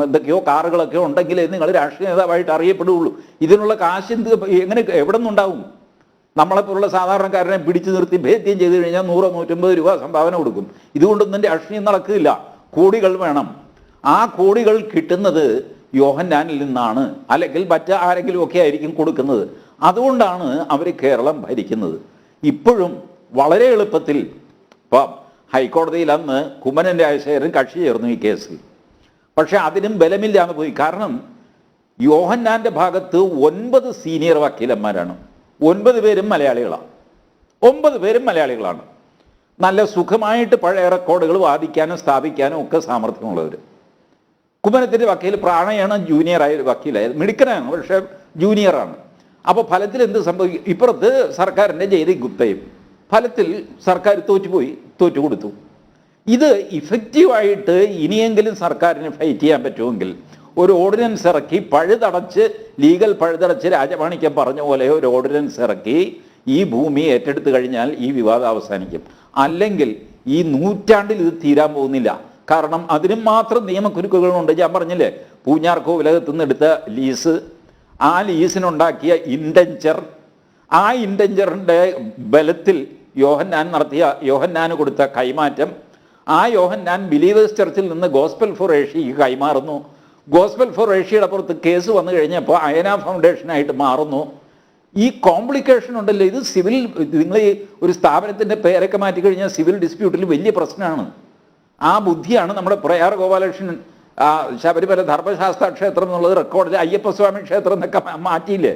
എന്തൊക്കെയോ കാറുകളൊക്കെ ഉണ്ടെങ്കിൽ നിങ്ങൾ രാഷ്ട്രീയ നേതാവായിട്ട് അറിയപ്പെടുകയുള്ളൂ ഇതിനുള്ള കാശ് എന്ത് എങ്ങനെ എവിടെ നിന്നുണ്ടാവും നമ്മളെപ്പോലുള്ള സാധാരണക്കാരനെ പിടിച്ചു നിർത്തി ഭേദ്യം ചെയ്ത് കഴിഞ്ഞാൽ നൂറോ നൂറ്റമ്പത് രൂപ സംഭാവന കൊടുക്കും. ഇതുകൊണ്ടൊന്നും രാഷ്ട്രീയം നടക്കില്ല. കോടികൾ വേണം. ആ കോടികൾ കിട്ടുന്നത് യോഹന്നാനിൽ നിന്നാണ്. അല്ലെങ്കിൽ മറ്റ് ആരെങ്കിലും ഒക്കെ ആയിരിക്കും കൊടുക്കുന്നത്. അതുകൊണ്ടാണ് അവർ കേരളം ഭരിക്കുന്നത്. ഇപ്പോഴും വളരെ എളുപ്പത്തിൽ ഇപ്പം ഹൈക്കോടതിയിൽ അന്ന് കുമ്മനൻ രാജശേഖരൻ കക്ഷി ചേർന്നു ഈ കേസിൽ. പക്ഷേ അതിനും ബലമില്ലാതെ പോയി. കാരണം യോഹന്നാന്റെ ഭാഗത്ത് ഒൻപത് സീനിയർ വക്കീലന്മാരാണ്. ഒൻപത് പേരും മലയാളികളാണ്. ഒമ്പത് പേരും മലയാളികളാണ്. നല്ല സുഖമായിട്ട് പഴയ റെക്കോർഡുകൾ വാദിക്കാനും സ്ഥാപിക്കാനും ഒക്കെ സാമർഥ്യമുള്ളവർ കുമ്മനത്തിന്റെ വക്കീൽ പ്രാണയാണ് ജൂനിയറായ ഒരു വക്കീലായത് മിടുക്കനാണ് പക്ഷേ ജൂനിയറാണ് അപ്പോൾ ഫലത്തിൽ എന്ത് സംഭവിക്കും? ഇപ്പുറത്ത് സർക്കാരിന്റെ ജയതി ഗുപ്തയും ഫലത്തിൽ സർക്കാർ തോറ്റുപോയി തോറ്റു കൊടുത്തു. ഇത് ഇഫക്റ്റീവായിട്ട് ഇനിയെങ്കിലും സർക്കാരിന് ഫൈറ്റ് ചെയ്യാൻ പറ്റുമെങ്കിൽ ഒരു ഓർഡിനൻസ് ഇറക്കി പഴുതടച്ച് ലീഗൽ പഴുതടച്ച് രാജമാണിക്യം പറഞ്ഞ പോലെ ഒരു ഓർഡിനൻസ് ഇറക്കി ഈ ഭൂമി ഏറ്റെടുത്തു കഴിഞ്ഞാൽ ഈ വിവാദം അവസാനിക്കും. അല്ലെങ്കിൽ ഈ നൂറ്റാണ്ടിൽ ഇത് തീരാൻ പോകുന്നില്ല. കാരണം അതിനും മാത്രം നിയമക്കുരുക്കുകളുണ്ട്. ഞാൻ പറഞ്ഞില്ലേ പൂഞ്ഞാർക്കോ വിലകത്തു നിന്നെടുത്ത ലീസ് ആ ലീസിനുണ്ടാക്കിയ ഇൻഡഞ്ചർ ആ ഇൻഡഞ്ചറിന്റെ ബലത്തിൽ യോഹന്നാൻ നടത്തിയ യോഹന്നാന് കൊടുത്ത കൈമാറ്റം ആ യോഹന്നാൻ ബിലീവേഴ്സ് ചർച്ചിൽ നിന്ന് ഗോസ്പൽ ഫോർ ഏഷ്യക്ക് കൈമാറുന്നു. ഗോസ്പൽ ഫോർ ഏഷ്യയുടെ പുറത്ത് കേസ് വന്നു കഴിഞ്ഞപ്പോൾ അയന ഫൗണ്ടേഷനായിട്ട് മാറുന്നു. ഈ കോംപ്ലിക്കേഷൻ ഉണ്ടല്ലോ ഇത് സിവിൽ നിങ്ങൾ ഈ ഒരു സ്ഥാപനത്തിന്റെ പേരൊക്കെ മാറ്റി കഴിഞ്ഞാൽ സിവിൽ ഡിസ്പ്യൂട്ടിൽ വലിയ പ്രശ്നമാണ്. ആ ബുദ്ധിയാണ് നമ്മുടെ പ്രയാർ ഗോപാലകൃഷ്ണൻ ശബരിമല ധർമ്മശാസ്ത്ര ക്ഷേത്രം എന്നുള്ളത് റെക്കോർഡിൽ അയ്യപ്പസ്വാമി ക്ഷേത്രം എന്നൊക്കെ മാറ്റിയില്ലേ?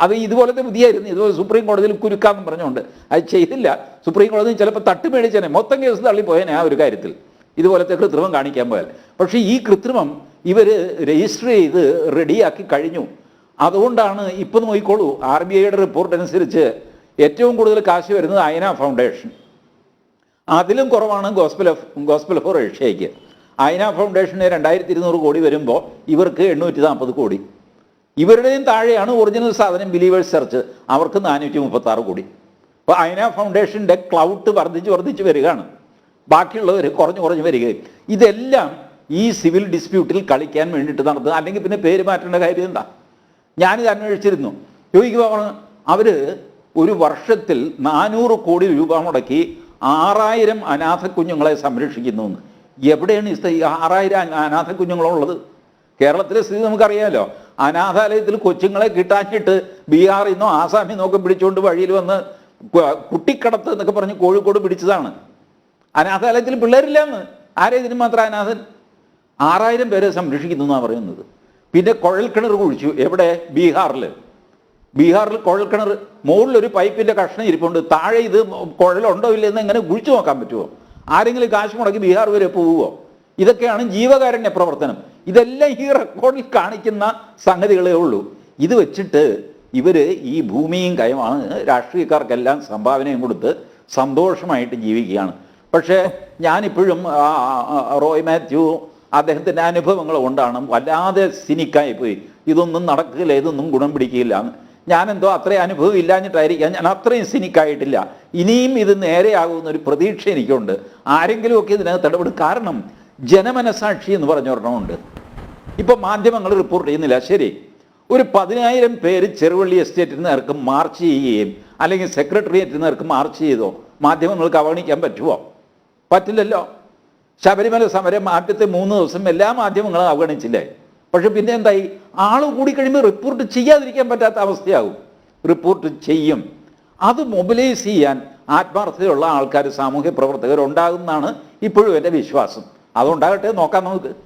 അത് ഇതുപോലത്തെ ബുദ്ധിയായിരുന്നു. ഇതുപോലെ സുപ്രീം കോടതിയിൽ കുരുക്കാന്ന് പറഞ്ഞുകൊണ്ട്. അത് ചെയ്തില്ല. സുപ്രീം കോടതി ചിലപ്പോൾ തട്ടുമേടിച്ചേനെ. മൊത്തം കേസ് തള്ളിപ്പോയേനെ ആ ഒരു കാര്യത്തിൽ. ഇതുപോലത്തെ കൃത്രിമം കാണിക്കാൻ പോയാൽ. പക്ഷേ ഈ കൃത്രിമം ഇവർ രജിസ്റ്റർ ചെയ്ത് റെഡിയാക്കി കഴിഞ്ഞു. അതുകൊണ്ടാണ് ഇപ്പം നോക്കിക്കോളൂ ആർ ബി ഐയുടെ റിപ്പോർട്ട് അനുസരിച്ച് ഏറ്റവും കൂടുതൽ കാശ് വരുന്നത് അയന ഫൗണ്ടേഷൻ അതിലും കുറവാണ് ഗോസ്പൽ ഓഫ് ഗോസ്പൽ ഫോർ ഏഷ്യയ്ക്ക്. അയന ഫൗണ്ടേഷന് രണ്ടായിരത്തി ഇരുന്നൂറ് കോടി വരുമ്പോൾ ഇവർക്ക് എണ്ണൂറ്റി നാൽപ്പത് കോടി. ഇവരുടെയും താഴെയാണ് ഒറിജിനൽ സാധനം ബിലീവേഴ്സ് ചർച്ച് അവർക്ക് നാനൂറ്റി മുപ്പത്തി ആറ് കോടി. അപ്പോൾ അയന ഫൗണ്ടേഷന്റെ ക്ലൗട്ട് വർദ്ധിച്ച് വർദ്ധിച്ച് വരികയാണ്. ബാക്കിയുള്ളവർ കുറഞ്ഞു കുറഞ്ഞു വരികയും. ഇതെല്ലാം ഈ സിവിൽ ഡിസ്പ്യൂട്ടിൽ കളിക്കാൻ വേണ്ടിയിട്ട് നടത്തുക അല്ലെങ്കിൽ പിന്നെ പേര് മാറ്റേണ്ട കാര്യം എന്താ? ഞാനിത് അന്വേഷിച്ചിരുന്നു. ചോദിക്കുമ്പോൾ അവർ ഒരു വർഷത്തിൽ നാനൂറ് കോടി രൂപ മുടക്കി ആറായിരം അനാഥ കുഞ്ഞുങ്ങളെ സംരക്ഷിക്കുന്നു എന്ന് എവിടെയാണ് ഈ ആറായിരം അന- അനാഥ കുഞ്ഞുങ്ങളുള്ളത് കേരളത്തിലെ സ്ഥിതി നമുക്കറിയാമല്ലോ അനാഥാലയത്തിൽ കൊച്ചുങ്ങളെ കിട്ടാഞ്ഞിട്ട് ബീഹാറിൽ നിന്നോ ആസാമിൽ നിന്നൊക്കെ പിടിച്ചുകൊണ്ട് വഴിയിൽ വന്ന് കുട്ടിക്കടത്ത് എന്നൊക്കെ പറഞ്ഞ് കോഴിക്കോട് പിടിച്ചതാണ്. അനാഥാലയത്തിൽ പിള്ളേരില്ലെന്ന്. ആരെ ഇതിന് മാത്രം അനാഥൻ? ആറായിരം പേരെ സംരക്ഷിക്കുന്നു എന്നാണ് പറയുന്നത്. പിന്നെ കുഴൽക്കിണർ കുഴിച്ചു. എവിടെ? ബീഹാറിൽ ബീഹാറിൽ കുഴൽക്കിണർ മുകളിലൊരു പൈപ്പിന്റെ കഷ്ണം ഇരിപ്പുണ്ട്. താഴെ ഇത് കുഴലുണ്ടോ ഇല്ലെന്ന് എങ്ങനെ കുഴിച്ചു നോക്കാൻ പറ്റുമോ ആരെങ്കിലും കാശ് മുടക്കി ബീഹാർ വരെ പോവുമോ ഇതൊക്കെയാണ് ജീവകാരുണ്യ പ്രവർത്തനം. ഇതെല്ലാം ഈ റെക്കോർഡിൽ കാണിക്കുന്ന സംഗതികളേ ഉള്ളൂ. ഇത് വെച്ചിട്ട് ഇവർ ഈ ഭൂമിയും കയമാണ് രാഷ്ട്രീയക്കാർക്കെല്ലാം സംഭാവനയും കൊടുത്ത് സന്തോഷമായിട്ട് ജീവിക്കുകയാണ്. പക്ഷേ ഞാനിപ്പോഴും റോയ് മാത്യു അദ്ദേഹത്തിന്റെ അനുഭവങ്ങൾ കൊണ്ടാണ് വല്ലാതെ സിനിക്കായി പോയി ഇതൊന്നും നടക്കില്ല ഇതൊന്നും ഗുണം പിടിക്കില്ല. ഞാനെന്തോ അത്രയും അനുഭവം ഇല്ലാഞ്ഞിട്ടായിരിക്കാം ഞാൻ അത്രയും സിനിക്കായിട്ടില്ല. ഇനിയും ഇത് നേരെയാകുമെന്നൊരു പ്രതീക്ഷ എനിക്കുണ്ട്. ആരെങ്കിലുമൊക്കെ ഇതിനകത്ത് ഇടപെടും. കാരണം ജനമനസാക്ഷി എന്ന് പറഞ്ഞൊരെണ്ണമുണ്ട് ഇപ്പൊ മാധ്യമങ്ങൾ റിപ്പോർട്ട് ചെയ്യുന്നില്ല. ശരി. ഒരു പതിനായിരം പേര് ചെറുവള്ളി എസ്റ്റേറ്റിൽ നേർക്ക് മാർച്ച് ചെയ്യുകയും അല്ലെങ്കിൽ സെക്രട്ടേറിയറ്റിൽ നേർക്ക് മാർച്ച് ചെയ്തോ? മാധ്യമങ്ങൾക്ക് അവഗണിക്കാൻ പറ്റുമോ പറ്റില്ലല്ലോ. ശബരിമല സമരം ആദ്യത്തെ മൂന്ന് ദിവസം എല്ലാ മാധ്യമങ്ങളും അവഗണിച്ചില്ലേ? പക്ഷെ പിന്നെ എന്തായി? ആൾ കൂടി കഴിയുമ്പോൾ റിപ്പോർട്ട് ചെയ്യാതിരിക്കാൻ പറ്റാത്ത അവസ്ഥയാകും. റിപ്പോർട്ട് ചെയ്യും. അത് മൊബിലൈസ് ചെയ്യാൻ ആത്മാർത്ഥതയുള്ള ആൾക്കാർ സാമൂഹ്യ പ്രവർത്തകർ ഉണ്ടാകുമെന്നാണ് ഇപ്പോഴും എന്റെ വിശ്വാസം. അതുണ്ടാകട്ടെ നോക്കാം നമുക്ക്.